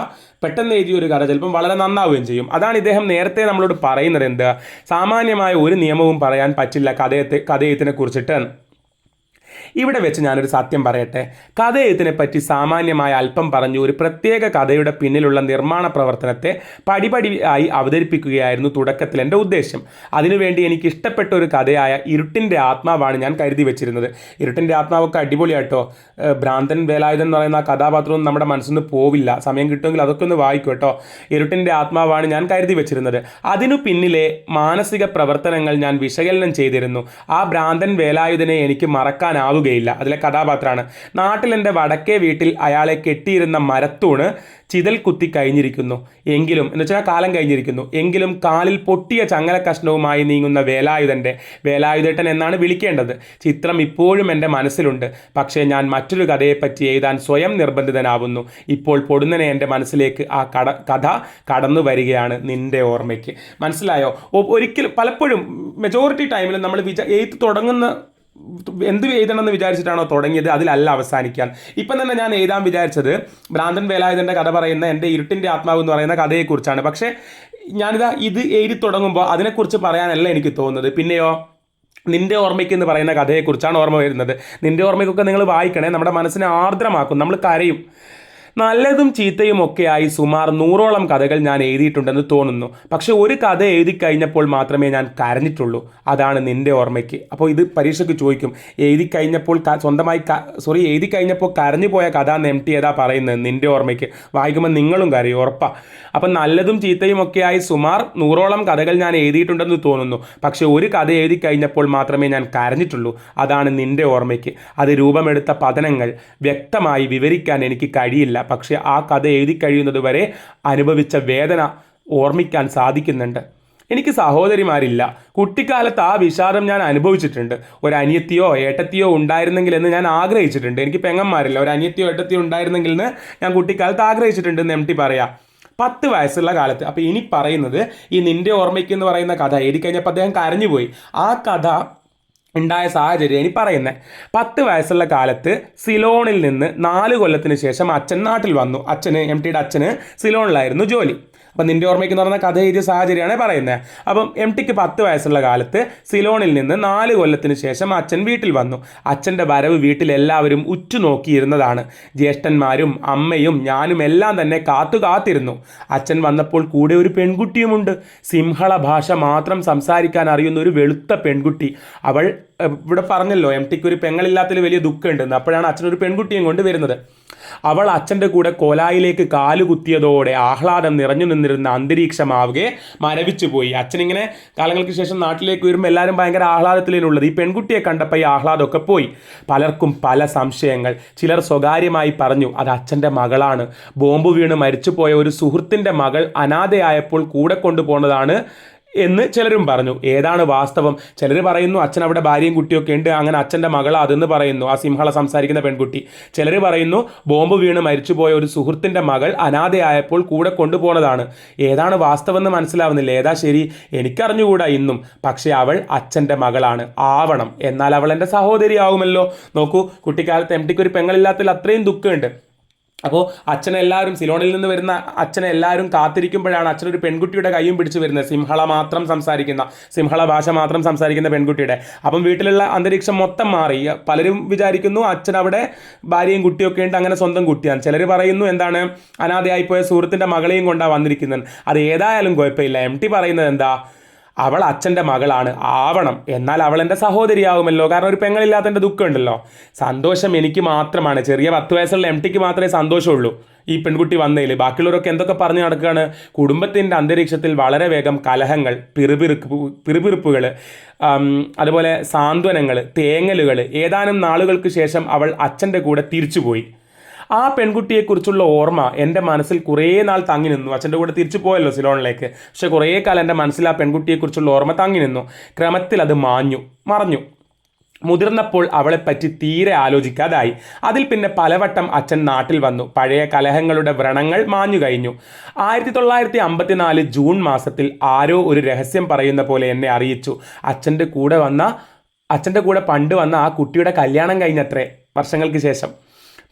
പെട്ടെന്ന് എഴുതിയ ഒരു കഥ ചിലപ്പം വളരെ നന്നാവുകയും ചെയ്യും. അതാണ് ഇദ്ദേഹം നേരത്തെ നമ്മളോട് പറയുന്നത് എന്ത്? സാമാന്യമായ ഒരു നിയമവും പറയാൻ പറ്റില്ല കഥയത്തെ കഥയത്തിനെ കുറിച്ചിട്ട്. ഇവിടെ വെച്ച് ഞാനൊരു സത്യം പറയട്ടെ. കഥയെഴുത്തിനെ പറ്റി സാമാന്യമായ അല്പം പറഞ്ഞു ഒരു പ്രത്യേക കഥയുടെ പിന്നിലുള്ള നിർമ്മാണ പ്രവർത്തനത്തെ പടിപടിയായി അവതരിപ്പിക്കുകയായിരുന്നു തുടക്കത്തിൽ എന്റെ ഉദ്ദേശം. അതിനുവേണ്ടി എനിക്ക് ഇഷ്ടപ്പെട്ട ഒരു കഥയായ ഇരുട്ടിന്റെ ആത്മാവാണ് ഞാൻ കരുതി വെച്ചിരുന്നത്. ഇരുട്ടിന്റെ ആത്മാവൊക്കെ അടിപൊളിയാട്ടോ. ഭ്രാന്തൻ വേലായുധൻ എന്ന് പറയുന്ന ആ കഥാപാത്രവും നമ്മുടെ മനസ്സിൽ നിന്ന് പോവില്ല. സമയം കിട്ടുമെങ്കിൽ അതൊക്കെ ഒന്ന് വായിക്കും കേട്ടോ. ഇരുട്ടിന്റെ ആത്മാവാണ് ഞാൻ കരുതി വെച്ചിരുന്നത്. അതിനു പിന്നിലെ മാനസിക പ്രവർത്തനങ്ങൾ ഞാൻ വിശകലനം ചെയ്തിരുന്നു. ആ ഭ്രാന്തൻ വേലായുധനെ എനിക്ക് മറക്കാനാവുകയില്ല അതിലെ കഥാപാത്രമാണ്. നാട്ടിലെന്റെ വടക്കേ വീട്ടിൽ അയാളെ കെട്ടിയിരുന്ന മരത്തൂണ് ചിതൽ കുത്തി കഴിഞ്ഞിരിക്കുന്നു. എങ്കിലും എന്ന് വെച്ചാൽ കാലം കഴിഞ്ഞിരിക്കുന്നു. എങ്കിലും കാലിൽ പൊട്ടിയ ചങ്ങല കഷ്ണവുമായി നീങ്ങുന്ന വേലായുധന്റെ വേലായുധേട്ടൻ എന്നാണ് വിളിക്കേണ്ടത്. ചിത്രം ഇപ്പോഴും എന്റെ മനസ്സിലുണ്ട്. പക്ഷേ ഞാൻ മറ്റൊരു കഥയെപ്പറ്റി എഴുതാൻ സ്വയം നിർബന്ധിതനാവുന്നു. ഇപ്പോൾ പൊടുന്നനെ എന്റെ മനസ്സിലേക്ക് ആ കട കഥ കടന്നു വരികയാണ് നിന്റെ ഓർമ്മയ്ക്ക്. മനസ്സിലായോ? ഒരിക്കലും പലപ്പോഴും മെജോറിറ്റി ടൈമിൽ നമ്മൾ വിചാ എഴുത്ത് തുടങ്ങുന്ന എന്ത് എഴുതണമെന്ന് വിചാരിച്ചിട്ടാണോ തുടങ്ങിയത്? അതിലല്ല അവസാനിക്കാൻ. ഇപ്പം തന്നെ ഞാൻ എഴുതാൻ വിചാരിച്ചത് ഭ്രാന്തൻ വേലായുധന്റെ കഥ പറയുന്ന എന്റെ ഇരുട്ടിന്റെ ആത്മാവ് എന്ന് പറയുന്ന കഥയെക്കുറിച്ചാണ്. പക്ഷേ ഞാനിതാ ഇത് എഴുതി തുടങ്ങുമ്പോൾ അതിനെക്കുറിച്ച് പറയാനല്ല എനിക്ക് തോന്നുന്നത്. പിന്നെയോ നിന്റെ ഓർമ്മയ്ക്ക് എന്ന് പറയുന്ന കഥയെക്കുറിച്ചാണ് ഓർമ്മ വരുന്നത്. നിന്റെ ഓർമ്മയ്ക്കൊക്കെ നിങ്ങൾ വായിക്കണേ നമ്മുടെ മനസ്സിനെ ആർദ്രമാക്കും നമ്മൾ കരയും. നല്ലതും ചീത്തയും ഒക്കെയായി സുമാർ നൂറോളം കഥകൾ ഞാൻ എഴുതിയിട്ടുണ്ടെന്ന് തോന്നുന്നു. പക്ഷെ ഒരു കഥ എഴുതി കഴിഞ്ഞപ്പോൾ മാത്രമേ ഞാൻ കരഞ്ഞിട്ടുള്ളൂ. അതാണ് നിന്റെ ഓർമ്മയ്ക്ക്. അപ്പോൾ ഇത് പരീക്ഷയ്ക്ക് ചോദിക്കും എഴുതി കഴിഞ്ഞപ്പോൾ സ്വന്തമായി സോറി എഴുതി കഴിഞ്ഞപ്പോൾ കരഞ്ഞു പോയ കഥ എന്ന് എം ടി ഏതാ പറയുന്നത്? നിന്റെ ഓർമ്മയ്ക്ക്. വായിക്കുമ്പോൾ നിങ്ങളും കരയും ഉറപ്പാ. അപ്പം നല്ലതും ചീത്തയും ഒക്കെയായി സുമാർ നൂറോളം കഥകൾ ഞാൻ എഴുതിയിട്ടുണ്ടെന്ന് തോന്നുന്നു. പക്ഷെ ഒരു കഥ എഴുതി കഴിഞ്ഞപ്പോൾ മാത്രമേ ഞാൻ കരഞ്ഞിട്ടുള്ളൂ. അതാണ് നിന്റെ ഓർമ്മയ്ക്ക്. അത് രൂപമെടുത്ത പതനങ്ങൾ വ്യക്തമായി വിവരിക്കാൻ എനിക്ക് കഴിയില്ല. പക്ഷെ ആ കഥ എഴുതി കഴിയുന്നത് വരെ അനുഭവിച്ച വേദന ഓർമ്മിക്കാൻ സാധിക്കുന്നുണ്ട്. എനിക്ക് സഹോദരിമാരില്ല. കുട്ടിക്കാലത്ത് ആ വിഷാദം ഞാൻ അനുഭവിച്ചിട്ടുണ്ട്. ഒരു അനിയത്തിയോ ഏട്ടത്തിയോ ഉണ്ടായിരുന്നെങ്കിൽ എന്ന് ഞാൻ ആഗ്രഹിച്ചിട്ടുണ്ട്. എനിക്ക് പെങ്ങന്മാരില്ല. ഒരു അനിയത്തിയോ ഏട്ടത്തിയോ ഉണ്ടായിരുന്നെങ്കിൽ എന്ന് ഞാൻ കുട്ടിക്കാലത്ത് ആഗ്രഹിച്ചിട്ടുണ്ട് എന്ന് എം ടി പറയാം. പത്ത് വയസ്സുള്ള കാലത്ത്. അപ്പോൾ ഇനി പറയുന്നത് ഈ നിന്റെ ഓർമ്മയ്ക്ക് എന്ന് പറയുന്ന കഥ എഴുതി കഴിഞ്ഞപ്പോൾ അദ്ദേഹം കരഞ്ഞുപോയി. ആ കഥ ഉണ്ടായ സാഹചര്യം ഇനി പറയുന്നത് പത്ത് വയസ്സുള്ള കാലത്ത് സിലോണിൽ നിന്ന് നാല് കൊല്ലത്തിന് ശേഷം അച്ഛൻ നാട്ടിൽ വന്നു. അച്ഛന് എം ടിയുടെ അച്ഛന് സിലോണിലായിരുന്നു ജോലി. അപ്പം നിന്റെ ഓർമ്മയ്ക്ക് എന്ന് പറഞ്ഞാൽ കഥ എഴുതിയ സാഹചര്യമാണ് പറയുന്നത് അപ്പം എം ടിക്ക് പത്ത് വയസ്സുള്ള കാലത്ത് സിലോണിൽ നിന്ന് നാല് കൊല്ലത്തിന് ശേഷം അച്ഛൻ വീട്ടിൽ വന്നു. അച്ഛന്റെ വരവ് വീട്ടിൽ എല്ലാവരും ഉറ്റുനോക്കിയിരുന്നതാണ്. ജ്യേഷ്ഠന്മാരും അമ്മയും ഞാനും എല്ലാം തന്നെ കാത്തു കാത്തിരുന്നു. അച്ഛൻ വന്നപ്പോൾ കൂടെ ഒരു പെൺകുട്ടിയുമുണ്ട്. സിംഹള ഭാഷ മാത്രം സംസാരിക്കാൻ അറിയുന്ന ഒരു വെളുത്ത പെൺകുട്ടി. അവൾ ഇവിടെ പറഞ്ഞല്ലോ എം ടിക്ക് ഒരു പെങ്ങളില്ലാത്തതിൽ വലിയ ദുഃഖമുണ്ടെന്ന്. അപ്പോഴാണ് അച്ഛനൊരു പെൺകുട്ടിയും കൊണ്ട് വരുന്നത്. അവൾ അച്ഛന്റെ കൂടെ കോലായിലേക്ക് കാലുകുത്തിയതോടെ ആഹ്ലാദം നിറഞ്ഞു നിന്നിരുന്ന അന്തരീക്ഷമാവുകയെ മരവിച്ചു പോയി. അച്ഛനിങ്ങനെ കാലങ്ങൾക്ക് ശേഷം നാട്ടിലേക്ക് വരുമ്പോൾ എല്ലാവരും ഭയങ്കര ആഹ്ലാദത്തിലുള്ളത്. ഈ പെൺകുട്ടിയെ കണ്ടപ്പോൾ ഈ ആഹ്ലാദമൊക്കെ പോയി. പലർക്കും പല സംശയങ്ങൾ. ചിലർ സ്വകാര്യമായി പറഞ്ഞു അത് അച്ഛന്റെ മകളാണ്. ബോംബ് വീണ് മരിച്ചുപോയ ഒരു സുഹൃത്തിന്റെ മകൾ അനാഥയായപ്പോൾ കൂടെ കൊണ്ടുപോകുന്നതാണ് എന്ന് ചിലരും പറഞ്ഞു. ഏതാണ് വാസ്തവം? ചിലർ പറയുന്നു അച്ഛൻ അവിടെ ഭാര്യയും കുട്ടിയൊക്കെ ഉണ്ട്. അങ്ങനെ അച്ഛന്റെ മകൾ അതെന്ന് പറയുന്നു. ആ സിംഹള സംസാരിക്കുന്ന പെൺകുട്ടി. ചിലർ പറയുന്നു ബോംബ് വീണ് മരിച്ചുപോയ ഒരു സുഹൃത്തിന്റെ മകൾ അനാഥയായപ്പോൾ കൂടെ കൊണ്ടുപോണതാണ്. ഏതാണ് വാസ്തവം എന്ന് മനസ്സിലാവുന്നില്ല. ഏതാ ശരി? എനിക്കറിഞ്ഞുകൂടാ ഇന്നും. പക്ഷേ അവൾ അച്ഛന്റെ മകളാണ്. ആവണം. എന്നാൽ അവൾ എന്റെ സഹോദരിയാവുമല്ലോ നോക്കൂ കുട്ടിക്കാലത്ത് എം ടിക്ക് ഒരു പെങ്ങളില്ലാത്തതിൽ അത്രയും ദുഃഖമുണ്ട്. അപ്പോൾ അച്ഛനെല്ലാവരും സിലോണിൽ നിന്ന് വരുന്ന അച്ഛനെ എല്ലാവരും കാത്തിരിക്കുമ്പോഴാണ് അച്ഛനൊരു പെൺകുട്ടിയുടെ കൈയും പിടിച്ചു വരുന്നത്. സിംഹള മാത്രം സംസാരിക്കുന്ന സിംഹള ഭാഷ മാത്രം സംസാരിക്കുന്ന പെൺകുട്ടിയുടെ. അപ്പം വീട്ടിലുള്ള അന്തരീക്ഷം മൊത്തം മാറി. പലരും വിചാരിക്കുന്നു അച്ഛൻ അവിടെ ഭാര്യയും കുട്ടിയൊക്കെ ഉണ്ട് അങ്ങനെ സ്വന്തം കുട്ടിയാണ്. ചിലർ പറയുന്നു എന്താണ് അനാഥയായിപ്പോയ സുഹൃത്തിന്റെ മകളെയും കൊണ്ടാണ് വന്നിരിക്കുന്നത്. അത് ഏതായാലും കുഴപ്പമില്ല. എം ടി പറയുന്നത് എന്താ അവൾ അച്ഛന്റെ മകളാണ്. ആവണം. എന്നാൽ അവൾ എന്റെ സഹോദരിയാവുമല്ലോ. കാരണം ഒരു പെങ്ങളില്ലാത്തതിന്റെ ദുഃഖമുണ്ടല്ലോ. സന്തോഷം എനിക്ക് മാത്രമാണ്. ചെറിയ പത്ത് വയസ്സുള്ള എം ടിക്ക് മാത്രമേ സന്തോഷമുള്ളൂ. ഈ പെൺകുട്ടി വന്നതിൽ ബാക്കിയുള്ളവരൊക്കെ എന്തൊക്കെ പറഞ്ഞു നടക്കുകയാണ്? കുടുംബത്തിന്റെ അന്തരീക്ഷത്തിൽ വളരെ വേഗം കലഹങ്ങൾ പിറുപിറുപ്പ് പിറുപിറുപ്പുകൾ അതുപോലെ സാന്ത്വനങ്ങൾ തേങ്ങലുകൾ ഏതാനും നാളുകൾക്ക് ശേഷം അവൾ അച്ഛന്റെ കൂടെ തിരിച്ചുപോയി. ആ പെൺകുട്ടിയെക്കുറിച്ചുള്ള ഓർമ്മ എന്റെ മനസ്സിൽ കുറേ നാൾ തങ്ങി നിന്നു. അച്ഛന്റെ കൂടെ തിരിച്ചു പോയല്ലോ സിലോണിലേക്ക്. പക്ഷെ കുറേ കാലം എന്റെ മനസ്സിൽ ആ പെൺകുട്ടിയെക്കുറിച്ചുള്ള ഓർമ്മ തങ്ങി നിന്നു. ക്രമത്തിൽ അത് മാഞ്ഞു മറഞ്ഞു. മുതിർന്നപ്പോൾ അവളെപ്പറ്റി തീരെ ആലോചിക്കാതായി. അതിൽ പിന്നെ പലവട്ടം അച്ഛൻ നാട്ടിൽ വന്നു. പഴയ കലഹങ്ങളുടെ വ്രണങ്ങൾ മാഞ്ഞു കഴിഞ്ഞു. ആയിരത്തി തൊള്ളായിരത്തി അമ്പത്തിനാല് ജൂൺ മാസത്തിൽ ആരോ ഒരു രഹസ്യം പറയുന്ന പോലെ എന്നെ അറിയിച്ചു. അച്ഛന്റെ കൂടെ വന്ന അച്ഛന്റെ കൂടെ പണ്ട് വന്ന ആ കുട്ടിയുടെ കല്യാണം കഴിഞ്ഞത്രേ വർഷങ്ങൾക്ക് ശേഷം.